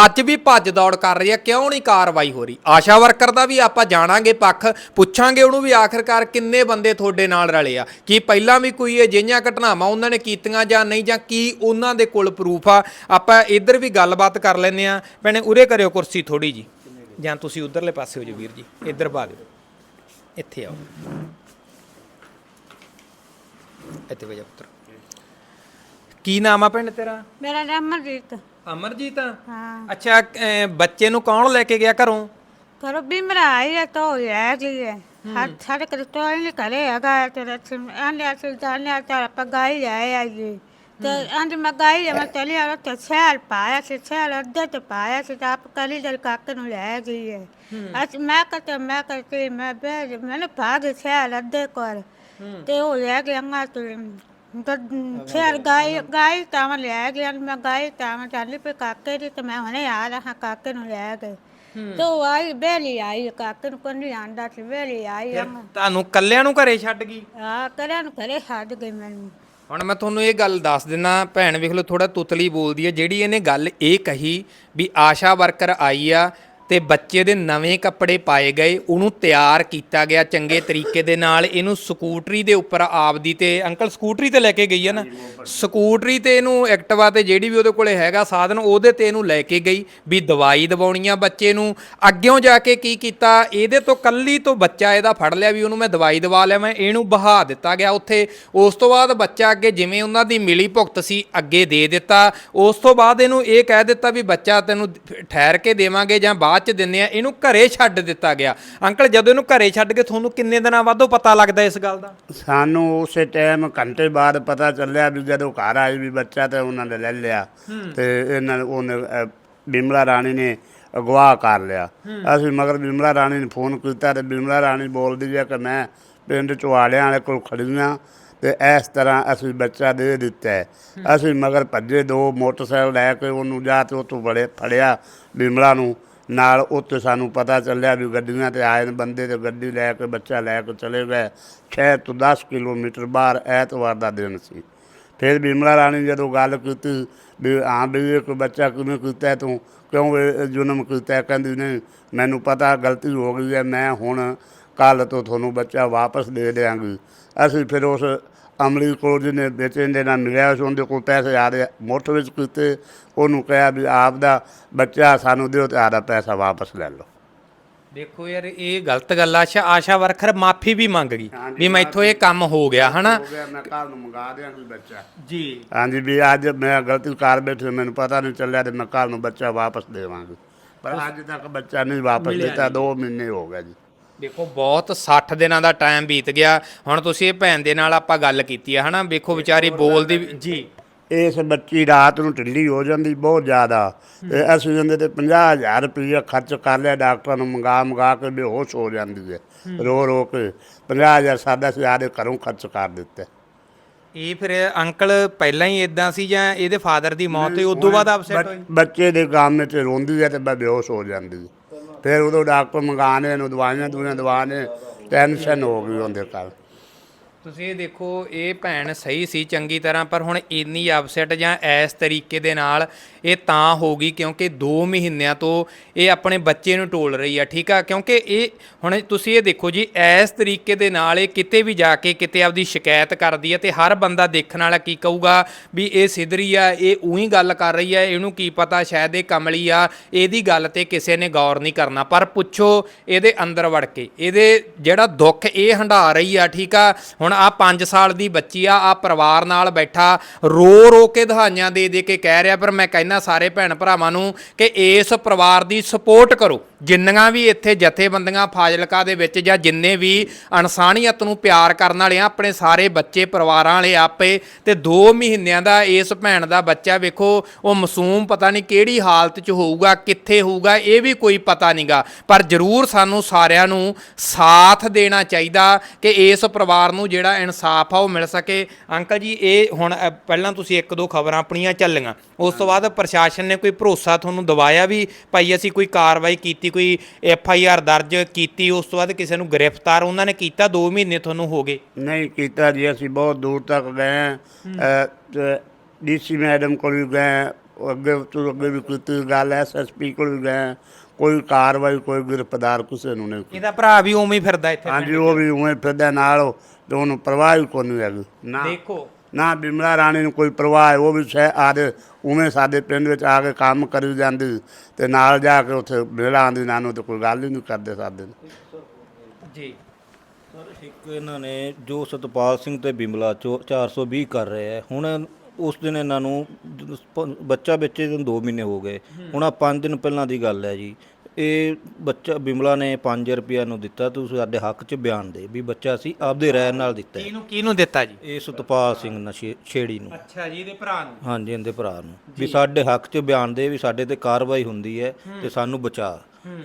ਅੱਜ ਵੀ ਭੱਜ ਦੌੜ ਕਰ ਰਹੀ ਆ, ਕਿਉਂ ਨਹੀਂ ਕਾਰਵਾਈ ਹੋ ਰਹੀ? ਆਸ਼ਾ ਵਰਕਰ ਦਾ ਵੀ ਆਪਾਂ ਜਾਣਾਂਗੇ ਪੱਖ, ਪੁੱਛ ਪੁੱਛਾਂਗੇ ਉਹਨੂੰ ਵੀ ਆਖਰਕਾਰ ਕਿੰਨੇ ਬੰਦੇ ਤੁਹਾਡੇ ਨਾਲ ਰਲੇ ਆ? ਕੀ ਪਹਿਲਾਂ ਵੀ ਕੋਈ ਅਜਿਹੀਆਂ ਘਟਨਾਵਾਂ ਉਹਨਾਂ ਨੇ ਕੀਤੀਆਂ ਜਾਂ ਨਹੀਂ ਜਾਂ ਕੀ ਉਹਨਾਂ ਦੇ ਕੋਲ ਪ੍ਰੂਫ ਆ? ਆਪਾਂ ਇੱਧਰ ਵੀ ਗੱਲਬਾਤ ਕਰ ਲੈਂਦੇ ਆ ਭੈਣੇ ਉਰੇ ਕਰਿਓ ਕੁਰਸੀ ਥੋੜੀ ਜੀ। ਜਾਂ ਤੁਸੀਂ ਉਧਰਲੇ ਪਾਸੇ ਹੋ ਜਾਓ ਵੀਰ ਜੀ। ਇੱਧਰ ਭਾ ਦਿਓ। ਇੱਥੇ ਆਓ। ਇੱਥੇ ਵਜਾ ਪੁੱਤਰ। ਕੀ ਨਾਮ ਆ ਭੈਣ ਤੇਰਾ? ਮੇਰਾ ਨਾਮ ਅਮਰਜੀਤ। ਅਮਰਜੀਤ ਹਾਂ। ਅੱਛਾ ਬੱਚੇ ਨੂੰ ਕੌਣ ਲੈ ਕੇ ਗਿਆ ਘਰੋਂ? ਕਰੋ ਬਿਮਰਾ ਆਈ ਤਾਂ ਹੋ ਗਿਆ ਜੀ ਹਰ ਸਾਡੇ ਕੋਲ ਤੋਂ ਨਹੀਂ ਕਰੇ ਹੈਗਾ ਤੇ ਰਸਮ ਆਂਦੇ ਅਸਲ ਜਾਣਿਆ ਤਾਂ ਆਪਾਂ ਗਾਈ ਜਾਏ ਆ ਜੀ। ਤੇ ਅੰਜ ਮੈਂ ਚਲੀ ਆ ਤੇ ਛੇਲ ਪਾਇਆ ਸੀ ਛੇਲ ਅੱਧੇ ਤੇ ਪਾਇਆ ਸੀ ਤਾਂ ਆਪ ਕਲੀ ਜਲ ਕਾਕੇ ਨੂੰ ਲੈ ਗਈ ਹੈ। ਅਸ ਮੈਂ ਕਹਤੇ ਮੈਂ ਕਹਤੇ ਮੈਂ ਬੇਜ ਮੈਨੂੰ ਭਾਗ ਛੇਲ ਅੱਧੇ ਕੋਲ ਤੇ ਉਹ ਲੈ ਗਿਆ ਅੰਗਾ ਤੇ। ਛੇਲ ਗਾਈ ਗਾਈ ਤਾਂ ਮੈਂ ਲੈ ਗਿਆ ਮੈਂ ਗਾਈ ਤਾਂ ਮੈਂ ਚੱਲੀ ਪਈ ਕਾਕੇ ਦੀ ਤੇ ਮੈਂ ਹੁਣੇ ਆ ਰਹਾ ਕਾਕੇ ਨੂੰ ਲੈ ਗਏ। ਤੇ ਉਹ ਆਈ ਬੇਲੀ ਆਈ ਕਾਕੇ ਨੂੰ ਕੋਈ ਨਹੀਂ ਆਂਦਾ ਸੀ ਬੇਲੀ ਆਈ ਤੁਹਾਨੂੰ ਕੱਲਿਆਂ ਨੂੰ ਘਰੇ ਛੱਡ ਗਈ? ਆ ਕਰਿਆ ਨੂੰ ਘਰੇ ਛੱਡ ਗਈ ਮੈਨੂੰ। ਹੁਣ ਮੈਂ ਤੁਹਾਨੂੰ ਇਹ ਗੱਲ ਦੱਸ ਦਿੰਨਾ ਭੈਣ ਵੇਖ ਲਓ ਥੋੜਾ ਤੁਤਲੀ ਬੋਲਦੀ ਹੈ। ਜਿਹੜੀ ਇਹਨੇ ਗੱਲ ਇਹ ਕਹੀ ਵੀ ਆਸ਼ਾ ਵਰਕਰ ਆਈ ਆ ਤੇ ਬੱਚੇ ਦੇ ਨਵੇਂ ਕੱਪੜੇ ਪਾਏ ਗਏ, ਉਹਨੂੰ ਤਿਆਰ ਕੀਤਾ ਗਿਆ ਚੰਗੇ ਤਰੀਕੇ ਦੇ ਨਾਲ। ਇਹਨੂੰ ਸਕੂਟਰੀ ਦੇ ਉੱਪਰ ਆਪਦੀ ਤੇ, ਅੰਕਲ ਸਕੂਟਰੀ ਤੇ ਲੈ ਕੇ ਗਈ ਹੈ ਨਾ? ਸਕੂਟਰੀ ਤੇ ਇਹਨੂੰ ਐਕਟਿਵਾ ਤੇ ਜਿਹੜੀ ਵੀ ਉਹਦੇ ਕੋਲੇ ਹੈਗਾ ਸਾਧਨ, ਉਹਦੇ ਤੇ ਇਹਨੂੰ ਲੈ ਕੇ ਗਈ ਵੀ ਦਵਾਈ ਦਵਾਉਣੀ ਆ ਬੱਚੇ ਨੂੰ। ਅੱਗਿਓਂ ਜਾ ਕੇ ਕੀ ਕੀਤਾ, ਇਹਦੇ ਤੋਂ ਕੱਲੀ ਤੋਂ ਬੱਚਾ ਇਹਦਾ ਫੜ ਲਿਆ ਵੀ ਉਹਨੂੰ ਮੈਂ ਦਵਾਈ ਦਵਾ ਲਿਆ ਮੈਂ ਇਹਨੂੰ ਬਹਾ ਦਿੱਤਾ ਗਿਆ ਉੱਥੇ। ਉਸ ਤੋਂ ਬਾਅਦ ਬੱਚਾ ਅੱਗੇ ਜਿਵੇਂ ਉਹਨਾਂ ਦੀ ਮਿਲੀ ਭੁਗਤ ਸੀ, ਅੱਗੇ ਦੇ ਦਿੱਤਾ। ਉਸ ਤੋਂ ਬਾਅਦ ਇਹਨੂੰ ਇਹ ਕਹਿ ਦਿੱਤਾ ਵੀ ਬੱਚਾ ਤੈਨੂੰ ਠਹਿਰ ਕੇ ਦੇਵਾਂਗੇ ਜਾਂ ਬਾਅਦ ਚ ਦਿੰਨੇ ਆ ਇਹਨੂੰ ਘਰੇ ਛੱਡ ਦਿੱਤਾ ਗਿਆ। ਅੰਕਲ ਜਦੋਂ ਇਹਨੂੰ ਘਰੇ ਛੱਡ ਕੇ ਤੁਹਾਨੂੰ ਕਿੰਨੇ ਦਿਨਾਂ ਬਾਅਦੋਂ ਪਤਾ ਲੱਗਦਾ ਇਸ ਗੱਲ ਦਾ? ਸਾਨੂੰ ਉਸੇ ਟਾਈਮ ਘੰਟੇ ਬਾਅਦ ਪਤਾ ਚੱਲਿਆ ਵੀ ਜਦੋਂ ਘਰ ਆਈ ਵੀ ਬੱਚਾ ਤੇ ਉਹਨਾਂ ਨੇ ਲੈ ਲਿਆ। ਤੇ ਇਹਨਾਂ ਉਹਨੇ ਅਹ, ਬਿਮਲਾ ਰਾਣੀ ਨੇ ਅਗਵਾ ਕਰ ਲਿਆ। ਅਸੀਂ ਮਗਰ ਬਿਮਲਾ ਰਾਣੀ ਨੂੰ ਫੋਨ ਕੀਤਾ ਤੇ ਬਿਮਲਾ ਰਾਣੀ ਬੋਲਦੀ ਹੈ ਕਿ ਮੈਂ ਪਿੰਡ ਚੁਆਲਿਆਂ ਵਾਲੇ ਕੋਲ ਖੜੀਆਂ ਤੇ ਇਸ ਤਰ੍ਹਾਂ ਅਸੀਂ ਬੱਚਾ ਦੇ ਦਿੱਤਾ ਹੈ। ਅਸੀਂ ਮਗਰ ਭੱਜੇ ਦੋ ਮੋਟਰਸਾਈਕਲ ਲੈ ਕੇ ਉਹਨੂੰ ਜਾ ਤੇ ਉੱਥੋਂ ਬੜੇ ਫੜਿਆ ਬਿਮਲਾ ਨੂੰ ਨਾਲ ਉੱਥੇ ਸਾਨੂੰ ਪਤਾ ਚੱਲਿਆ ਵੀ ਗੱਡੀਆਂ ਤੇ ਆਏ ਬੰਦੇ ਤੇ ਗੱਡੀ ਲੈ ਕੇ, ਬੱਚਾ ਲੈ ਕੇ ਚਲੇ ਗਏ। ਸ਼ਹਿਰ ਤੋਂ 10 ਕਿਲੋਮੀਟਰ ਬਾਹਰ ਐਤਵਾਰ ਦਾ ਦਿਨ ਸੀ। ਫਿਰ ਬਿਮਲਾ ਰਾਣੀ ਜਦੋਂ ਗੱਲ ਕੀਤੀ ਵੀ ਹਾਂ ਵੀ ਇੱਕ ਬੱਚਾ ਕਿਵੇਂ ਕੀਤਾ ਤੂੰ, ਕਿਉਂ ਇਹ ਜਨਮ ਕੀਤਾ? ਕਹਿੰਦੀ ਨਹੀਂ, ਮੈਨੂੰ ਪਤਾ ਗਲਤੀ ਹੋ ਗਈ ਹੈ, ਮੈਂ ਹੁਣ ਕੱਲ ਤੋਂ ਤੁਹਾਨੂੰ ਬੱਚਾ ਵਾਪਸ ਦੇ ਦਿਆਂਗੀ। ਅਸੀਂ ਫਿਰ ਉਸ ਅਮਲੀ ਕੋਲ ਜਿਹਨੇ ਵੇਚਣ ਦੇ ਨਾਲ ਮਿਲਿਆ ਸੀ ਉਹਦੇ ਕੋਲ ਪੈਸੇ ਆ ਰਹੇ ਮੁੱਠ ਵਿੱਚ ਕੀਤੇ ਉਹਨੂੰ ਕਿਹਾ ਵੀ ਆਪ ਦਾ ਬੱਚਾ ਸਾਨੂੰ ਦਿਓ ਤੇ ਆਦਾ ਪੈਸਾ ਵਾਪਸ ਲੈ ਲਓ। ਦੇਖੋ ਯਾਰ ਇਹ ਗਲਤ ਗੱਲ ਆ। ਆਸ਼ਾ ਆਸ਼ਾ ਵਰਕਰ ਮਾਫੀ ਵੀ ਮੰਗ ਗਈ ਵੀ ਮੈਥੋਂ ਇਹ ਕੰਮ ਹੋ ਗਿਆ ਹਨਾ? ਮੈਂ ਕੱਲ ਨੂੰ ਮੰਗਾ ਦਿਆਂਗੀ ਬੱਚਾ। ਜੀ। ਹਾਂਜੀ ਵੀ ਅੱਜ ਮੈਂ ਗਲਤੀ ਕਰ ਬੈਠੇ ਮੈਨੂੰ ਪਤਾ ਨਹੀਂ ਚੱਲਿਆ ਤੇ ਮੈਂ ਕੱਲ ਨੂੰ ਬੱਚਾ ਵਾਪਸ ਦੇਵਾਂਗੀ। ਪਰ ਅੱਜ ਤੱਕ ਬੱਚਾ ਨਹੀਂ ਵਾਪਸ ਦਿੱਤਾ 2 ਮਹੀਨੇ ਹੋ ਗਏ ਜੀ। ਦੇਖੋ ਬਹੁਤ 60 ਦਿਨਾਂ ਦਾ ਟਾਈਮ ਬੀਤ ਗਿਆ। ਹੁਣ ਤੁਸੀਂ ਇਹ ਭੈਣ ਦੇ ਨਾਲ ਆਪਾਂ ਗੱਲ ਕੀਤੀ ਆ ਹਨਾ? ਵੇਖੋ ਵਿਚਾਰੀ ਬੋਲਦੀ ਵੀ- ਜੀ। ਇਸ ਬੱਚੀ ਰਾਤ ਨੂੰ ਢਿੱਲੀ ਹੋ ਜਾਂਦੀ ਬਹੁਤ ਜ਼ਿਆਦਾ। ਤੇ ਅਸੀਂ ਜਾਂਦੇ ਤੇ 50000 ਰੁਪਏ ਖਰਚ ਕਰ ਲਿਆ ਡਾਕਟਰਾਂ ਨੂੰ ਮੰਗਾ ਮੰਗਾ ਕੇ ਬੇਹੋਸ਼ ਹੋ ਜਾਂਦੀ ਹੈ। ਰੋ ਰੋ ਕੇ 50000 ਸਾਡਾ ਆਦੇ ਘਰੋਂ ਖਰਚ ਕਰ ਦਿੱਤੇ। ਇਹ ਫਿਰ ਅੰਕਲ ਪਹਿਲਾਂ ਹੀ ਇਦਾਂ ਸੀ ਜਾਂ ਇਹਦੇ ਫਾਦਰ ਦੀ ਮੌਤ ਹੋਈ ਉਦੋਂ ਬਾਅਦ ਅਪਸੈਟ ਬੱਚ- ਹੋਈ? ਬੱਚੇ ਦੇ ਗਾਮ ਵਿੱਚ ਰੋਂਦੀ ਹੈ ਤੇ ਮੈਂ ਬੇਹੋਸ਼ ਹੋ ਜਾਂਦੀ। ਹੈ। ਫਿਰ ਉਦੋਂ ਡਾਕਟਰ ਮੰਗਾਣੇ ਨੂੰ ਦਵਾਈਆਂ ਦੂਈਆਂ ਦਵਾਣੇ ਟੈਨਸ਼ਨ ਹੋ ਗਈ ਉਹਦੇ ਘਰ। ਤੁਸੀਂ ਇਹ ਦੇਖੋ, ਇਹ ਭੈਣ ਸਹੀ ਸੀ ਚੰਗੀ ਤਰ੍ਹਾਂ, ਪਰ ਹੁਣ ਇੰਨੀ ਅਪਸੈਟ ਜਾਂ ਇਸ ਤਰੀਕੇ ਦੇ ਨਾਲ ਇਹ ਤਾਂ ਹੋ ਗਈ ਕਿਉਂਕਿ 2 ਮਹੀਨਿਆਂ ਤੋਂ ਇਹ ਆਪਣੇ ਬੱਚੇ ਨੂੰ ਟੋਲ ਰਹੀ ਆ, ਠੀਕ ਆ? ਕਿਉਂਕਿ ਇਹ ਹੁਣ ਤੁਸੀਂ ਇਹ ਦੇਖੋ ਜੀ, ਇਸ ਤਰੀਕੇ ਦੇ ਨਾਲ ਇਹ ਕਿਤੇ ਵੀ ਜਾ ਕੇ ਕਿਤੇ ਆਪਦੀ ਸ਼ਿਕਾਇਤ ਕਰਦੀ ਹੈ ਤੇ ਹਰ ਬੰਦਾ ਦੇਖਣ ਵਾਲਾ ਕੀ ਕਹੂਗਾ ਵੀ ਇਹ ਸਿਧਰੀ ਆ, ਇਹ ਉਹੀ ਗੱਲ ਕਰ ਰਹੀ ਆ, ਇਹਨੂੰ ਕੀ ਪਤਾ ਸ਼ਾਇਦ ਇਹ ਕਮਲੀ ਆ, ਇਹਦੀ ਗੱਲ ਤੇ ਕਿਸੇ ਨੇ ਗੌਰ ਨਹੀਂ ਕਰਨਾ। ਪਰ ਪੁੱਛੋ ਇਹਦੇ ਅੰਦਰ ਵੜ ਕੇ, ਇਹਦੇ ਜਿਹੜਾ ਦੁੱਖ ਇਹ ਹੰਢਾ ਰਹੀ ਆ, ਠੀਕ ਆ? ਹੁਣ ਆ 5 ਸਾਲ ਦੀ ਬੱਚੀ ਆ ਆ ਪਰਿਵਾਰ ਨਾਲ ਬੈਠਾ ਰੋ ਰੋ ਕੇ ਦਹਾਈਆਂ ਦੇ ਦੇ ਕੇ ਕਹਿ ਰਿਹਾ, ਪਰ ਮੈਂ ਕਹਿੰਦਾ ਸਾਰੇ ਭੈਣ ਭਰਾਵਾਂ ਨੂੰ ਕਿ ਇਸ ਪਰਿਵਾਰ ਦੀ ਸਪੋਰਟ ਕਰੋ। ਜਿੰਨੀਆਂ ਵੀ ਇੱਥੇ ਜਥੇਬੰਦੀਆਂ ਫਾਜ਼ਿਲਕਾ ਦੇ ਵਿੱਚ ਜਾਂ ਜਿੰਨੇ ਵੀ ਇਨਸਾਨੀਅਤ ਨੂੰ ਪਿਆਰ ਕਰਨ ਵਾਲੇ ਆ, ਆਪਣੇ ਸਾਰੇ ਬੱਚੇ, ਪਰਿਵਾਰਾਂ ਵਾਲੇ ਆਪੇ, ਤੇ 2 ਮਹੀਨਿਆਂ ਦਾ ਇਸ ਭੈਣ ਦਾ ਬੱਚਾ ਵੇਖੋ, ਉਹ ਮਾਸੂਮ ਪਤਾ ਨਹੀਂ ਕਿਹੜੀ ਹਾਲਤ 'ਚ ਹੋਊਗਾ, ਕਿੱਥੇ ਹੋਊਗਾ, ਇਹ ਵੀ ਕੋਈ ਪਤਾ ਨਹੀਂਗਾ। ਪਰ ਜ਼ਰੂਰ ਸਾਨੂੰ ਸਾਰਿਆਂ ਨੂੰ ਸਾਥ ਦੇਣਾ ਚਾਹੀਦਾ ਕਿ ਇਸ ਪਰਿਵਾਰ ਨੂੰ ਜਿਹੜਾ ਇਨਸਾਫ ਆ, ਉਹ ਮਿਲ ਸਕੇ। ਅੰਕਲ ਜੀ, ਇਹ ਹੁਣ ਪਹਿਲਾਂ ਤੁਸੀਂ ਇੱਕ ਦੋ ਖਬਰਾਂ ਆਪਣੀਆਂ ਚੱਲੀਆਂ। ਉਸ ਤੋਂ ਬਾਅਦ ਪ੍ਰਸ਼ਾਸਨ ਨੇ ਕੋਈ ਭਰੋਸਾ ਤੁਹਾਨੂੰ ਦਵਾਇਆ ਵੀ, ਭਾਈ ਅਸੀਂ ਕੋਈ ਕਾਰਵਾਈ ਕੀਤੀ ਕੋਈ ਐਫ ਆਈ ਆਰ ਦਰਜ ਕੀਤੀ ਉਸ ਤੋਂ ਬਾਅਦ ਕਿਸੇ ਨੂੰ ਗ੍ਰਿਫਤਾਰ ਉਹਨਾਂ ਨੇ ਕੀਤਾ 2 ਮਹੀਨੇ ਤੁਹਾਨੂੰ ਹੋ ਗਏ? ਨਹੀਂ ਕੀਤਾ ਜੀ ਅਸੀਂ ਬਹੁਤ ਦੂਰ ਤੱਕ ਗਏ ਡੀਸੀ ਮੈਡਮ ਕੋਲ ਵੀ ਗਏ ਅੱਗੇ ਤੋਂ ਅੱਗੇ ਵੀ ਕੀਤੀ ਗੱਲ ਐਸਐਸਪੀ ਕੋਲ ਵੀ ਗਏ ਕੋਈ ਕਾਰਵਾਈ ਕੋਈ ਗ੍ਰਿਫਤਾਰ ਕਿਸੇ ਨੂੰ ਨਹੀਂ ਕੀਤੀ। ਇਹਦਾ ਭਰਾ ਵੀ ਉਵੇਂ ਹੀ ਫਿਰਦਾ ਇੱਥੇ ਹਾਂਜੀ ਉਹ ਵੀ ਉਵੇਂ ਫਿਰਦਾ ਨਾਲ ਤੇ ਉਹਨੂੰ ਪਰਵਾਹ ਹੀ ਕੋਈ ਨਹੀਂ ਹੈਗੀ ਨਾ। ਦੇਖੋ ਨਾ ਬਿਮਲਾ ਰਾਣੀ ਨੂੰ ਕੋਈ ਪਰਵਾਹ ਹੈ ਉਹ ਵੀ ਸ਼ਹਿ ਆਦੇ ਉਵੇਂ ਸਾਡੇ ਪਿੰਡ ਵਿੱਚ ਆ ਕੇ ਕੰਮ ਕਰੀ ਜਾਂਦੀ ਤੇ ਨਾਲ ਜਾ ਕੇ ਉੱਥੇ ਮੇਲਾ ਆਂਦੀ ਨਾਨੂੰ ਤੇ ਕੋਈ ਗੱਲ ਹੀ ਨਹੀਂ ਕਰਦੇ ਸਾਡੇ ਨਾਲ। ਜੀ। ਸਰ ਇੱਕ ਇਹਨਾਂ ਨੇ ਜੋ ਸਤਪਾਲ ਸਿੰਘ ਤੇ ਬਿਮਲਾ ਚੋ 420 ਕਰ ਰਹੇ ਹੈ ਹੁਣ ਉਸ ਦਿਨ ਇਹਨਾਂ ਨੂੰ ਬੱਚਾ ਬੱਚੇ ਨੂੰ 2 ਮਹੀਨੇ ਹੋ ਗਏ ਹੁਣ ਆ 5 ਦਿਨ ਪਹਿਲਾਂ ਦੀ ਗੱਲ ਹੈ ਜੀ। ਇਹ ਬੱਚਾ ਬਿਮਲਾ ਨੇ 5 ਰੁਪਿਆ ਨੂੰ ਦਿੱਤਾ ਤੁਸੀਂ ਸਾਡੇ ਹੱਕ 'ਚ ਬਿਆਨ ਦੇ ਵੀ ਬੱਚਾ ਅਸੀਂ ਆਪਦੇ ਰਹਿਣ ਨਾਲ ਦਿੱਤਾ ਹੈ। ਕਿਹਨੂੰ ਕਿਹਨੂੰ ਦਿੱਤਾ ਜੀ? ਇਹ ਸਤਪਾਲ ਸਿੰਘ ਨਸ਼ੇ ਛੇੜੀ ਨੂੰ। ਅੱਛਾ ਜੀ ਇਹਦੇ ਭਰਾ ਨੂੰ? ਹਾਂਜੀ ਇਹਦੇ ਭਰਾ ਨੂੰ। ਵੀ ਸਾਡੇ ਹੱਕ 'ਚ ਬਿਆਨ ਦੇ ਵੀ ਸਾਡੇ ਤੇ ਕਾਰਵਾਈ ਹੁੰਦੀ ਹੈ। ਤੇ ਸਾਨੂੰ ਬਚਾ।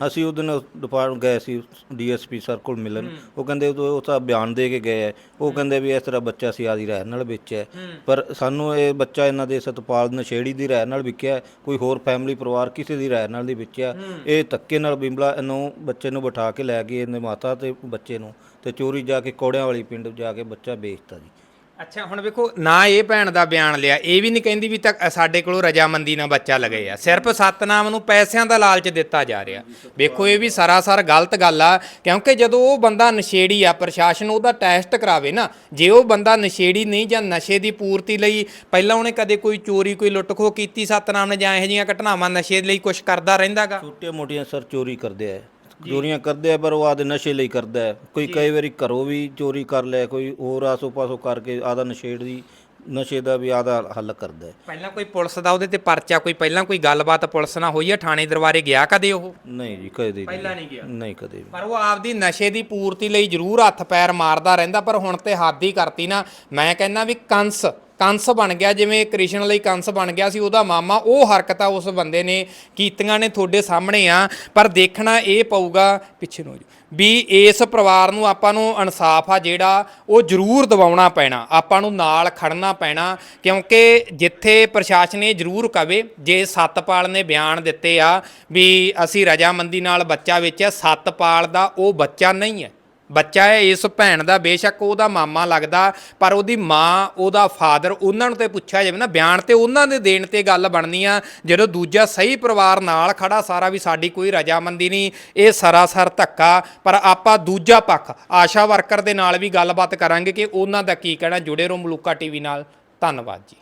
ਅਸੀਂ ਉਹ ਦਿਨ ਡਿਪਾਰਟ ਗਏ ਸੀ ਡੀਐਸਪੀ ਸਰ ਕੋਲ ਮਿਲਣ। ਉਹ ਕਹਿੰਦੇ ਉਹ ਤਾਂ ਬਿਆਨ ਦੇ ਕੇ ਗਏ ਹੈ ਉਹ ਕਹਿੰਦੇ ਵੀ ਇਸ ਤਰ੍ਹਾਂ ਬੱਚਾ ਸੀ ਆਦੀ ਰਹਿਣ ਨਾਲ ਵੇਚਿਆ ਹੈ। ਪਰ ਸਾਨੂੰ ਇਹ ਬੱਚਾ ਇਹਨਾਂ ਦੇ ਸਤਪਾਲ ਨਸ਼ੇੜੀ ਦੀ ਰਹਿਣ ਨਾਲ ਵਿਕਿਆ ਕੋਈ ਹੋਰ ਫੈਮਿਲੀ ਪਰਿਵਾਰ ਕਿਸੇ ਦੀ ਰਹਿਣ ਨਾਲ ਨਹੀਂ ਵਿਕਿਆ। ਇਹ ਧੱਕੇ ਨਾਲ ਬਿਮਲਾ ਇਹਨੂੰ ਬੱਚੇ ਨੂੰ ਬਿਠਾ ਕੇ ਲੈ ਗਈ ਇਹਨੇ ਮਾਤਾ ਤੇ ਬੱਚੇ ਨੂੰ। ਤੇ ਚੋਰੀ ਜਾ ਕੇ ਕੋੜਿਆਂ ਵਾਲੀ ਪਿੰਡ ਜਾ ਕੇ ਬੱਚਾ ਵੇਚਤਾ ਜੀ। ਅੱਛਾ, ਹੁਣ ਵੇਖੋ, ਨਾ ਇਹ ਭੈਣ ਦਾ ਬਿਆਨ ਲਿਆ, ਇਹ ਵੀ ਨਹੀਂ ਕਹਿੰਦੀ ਵੀ ਤਾਂ ਸਾਡੇ ਕੋਲੋਂ ਰਜਾਮੰਦੀ ਨਾਲ ਬੱਚਾ ਲਗੇ ਆ। ਸਿਰਫ ਸਤਨਾਮ ਨੂੰ ਪੈਸਿਆਂ ਦਾ ਲਾਲਚ ਦਿੱਤਾ ਜਾ ਰਿਹਾ। ਵੇਖੋ, ਇਹ ਵੀ ਸਰਾਸਰ ਗਲਤ ਗੱਲ ਆ, ਕਿਉਂਕਿ ਜਦੋਂ ਉਹ ਬੰਦਾ ਨਸ਼ੇੜੀ ਆ, ਪ੍ਰਸ਼ਾਸਨ ਉਹਦਾ ਟੈਸਟ ਕਰਾਵੇ ਨਾ, ਜੇ ਉਹ ਬੰਦਾ ਨਸ਼ੇੜੀ ਨਹੀਂ ਜਾਂ ਨਸ਼ੇ ਦੀ ਪੂਰਤੀ ਲਈ ਪਹਿਲਾਂ ਉਹਨੇ ਕਦੇ ਕੋਈ ਚੋਰੀ, ਕੋਈ ਲੁੱਟ ਖੋਹ ਕੀਤੀ, ਸਤਨਾਮ ਨੇ ਜਾਂ ਇਹੋ ਜਿਹੀਆਂ ਘਟਨਾਵਾਂ ਨਸ਼ੇ ਲਈ ਕੁਝ ਕਰਦਾ ਰਹਿੰਦਾਗਾ? ਛੋਟੀਆਂ ਮੋਟੀਆਂ ਸਰ ਚੋਰੀ ਕਰਦੇ ਆ। ਚੋਰੀਆਂ ਕਰਦੇ ਆ ਪਰ ਉਹ ਆਦੇ ਨਸ਼ੇ ਲਈ ਕਰਦਾ ਹੈ। ਕੋਈ ਕਈ ਵਾਰੀ ਘਰੋਂ ਵੀ ਚੋਰੀ ਕਰ ਲਿਆ ਕੋਈ ਹੋਰ ਆਸੋ ਪਾਸੋ ਕਰਕੇ ਆਦਾ ਨਸ਼ੇੜ ਦੀ ਨਸ਼ੇ ਦਾ ਵੀ ਆਦਾ ਹੱਲ ਕਰਦਾ ਹੈ। ਪਹਿਲਾਂ ਕੋਈ ਪੁਲਿਸ ਦਾ ਉਹਦੇ ਤੇ ਪਰਚਾ ਕੋਈ ਪਹਿਲਾਂ ਕੋਈ ਗੱਲਬਾਤ ਪੁਲਿਸ ਨਾਲ ਹੋਈ ਆ? ਥਾਣੇ ਦਰਬਾਰੇ ਗਿਆ ਕਦੇ ਉਹ? ਨਹੀਂ ਜੀ ਕਦੇ ਪਹਿਲਾਂ ਨਹੀਂ ਗਿਆ। ਨਹੀਂ ਕਦੇ ਵੀ ਪਰ ਉਹ ਆਪਦੀ ਨਸ਼ੇ ਦੀ ਪੂਰਤੀ ਲਈ ਜ਼ਰੂਰ ਹੱਥ ਪੈਰ ਮਾਰਦਾ ਰਹਿੰਦਾ ਪਰ ਹੁਣ ਤੇ ਹੱਦ ਹੀ ਕਰਤੀ ਨਾ। ਮੈਂ ਕਹਿੰਦਾ ਵੀ ਕੰਸ ਕੰਸ ਬਣ ਗਿਆ, ਜਿਵੇਂ ਕ੍ਰਿਸ਼ਨ ਲਈ ਕੰਸ ਬਣ ਗਿਆ ਸੀ, ਉਹਦਾ ਮਾਮਾ, ਉਹ ਹਰਕਤਾਂ ਉਸ ਬੰਦੇ ਨੇ ਕੀਤੀਆਂ ਨੇ ਤੁਹਾਡੇ ਸਾਹਮਣੇ ਆ, ਪਰ ਦੇਖਣਾ ਇਹ ਪਊਗਾ ਪਿੱਛੇ ਨੂੰ ਵੀ ਇਸ ਪਰਿਵਾਰ ਨੂੰ ਆਪਾਂ ਨੂੰ ਇਨਸਾਫ ਆ ਜਿਹੜਾ ਉਹ ਜ਼ਰੂਰ ਦਿਵਾਉਣਾ ਪੈਣਾ, ਆਪਾਂ ਨੂੰ ਨਾਲ ਖੜਨਾ ਪੈਣਾ, ਕਿਉਂਕਿ ਜਿੱਥੇ ਪ੍ਰਸ਼ਾਸਨ ਇਹ ਜ਼ਰੂਰ ਕਵੇ, ਜੇ ਸਤਪਾਲ ਨੇ ਬਿਆਨ ਦਿੱਤੇ ਆ, ਵੀ ਅਸੀਂ ਰਜਾਮੰਦੀ ਨਾਲ ਬੱਚਾ ਵੇਚਿਆ, ਸਤਪਾਲ ਦਾ ਉਹ ਬੱਚਾ ਨਹੀਂ ਹੈ। ਬੱਚਾ ਹੈ, ਇਸ ਭੈਣ ਦਾ ਬੇਸ਼ੱਕ ਉਹਦਾ ਮਾਮਾ ਲੱਗਦਾ, ਪਰ ਉਹਦੀ ਮਾਂ, ਉਹਦਾ ਫਾਦਰ ਉਹਨਾਂ ਨੂੰ ਤੇ ਪੁੱਛਿਆ ਜਾਵੇ ਨਾ, ਬਿਆਨ ਤੇ ਉਹਨਾਂ ਦੇ ਦੇਣ ਤੇ ਗੱਲ ਬਣਨੀ ਆ, ਜਦੋਂ ਦੂਜਾ ਸਹੀ ਪਰਿਵਾਰ ਨਾਲ ਖੜਾ, ਸਾਰਾ ਵੀ ਸਾਡੀ ਕੋਈ ਰਜਾਮੰਦੀ ਨਹੀਂ, ਇਹ ਸਰਾਸਰ ਧੱਕਾ, ਪਰ ਆਪਾਂ ਦੂਜਾ ਪੱਖ, ਆਸ਼ਾ ਵਰਕਰ ਦੇ ਨਾਲ ਵੀ ਗੱਲਬਾਤ ਕਰਾਂਗੇ ਕਿ ਉਹਨਾਂ ਦਾ ਕੀ ਕਹਿਣਾ, ਜੁੜੇ ਰਹੋ ਮਲੂਕਾ ਟੀਵੀ ਨਾਲ, ਧੰਨਵਾਦ ਜੀ।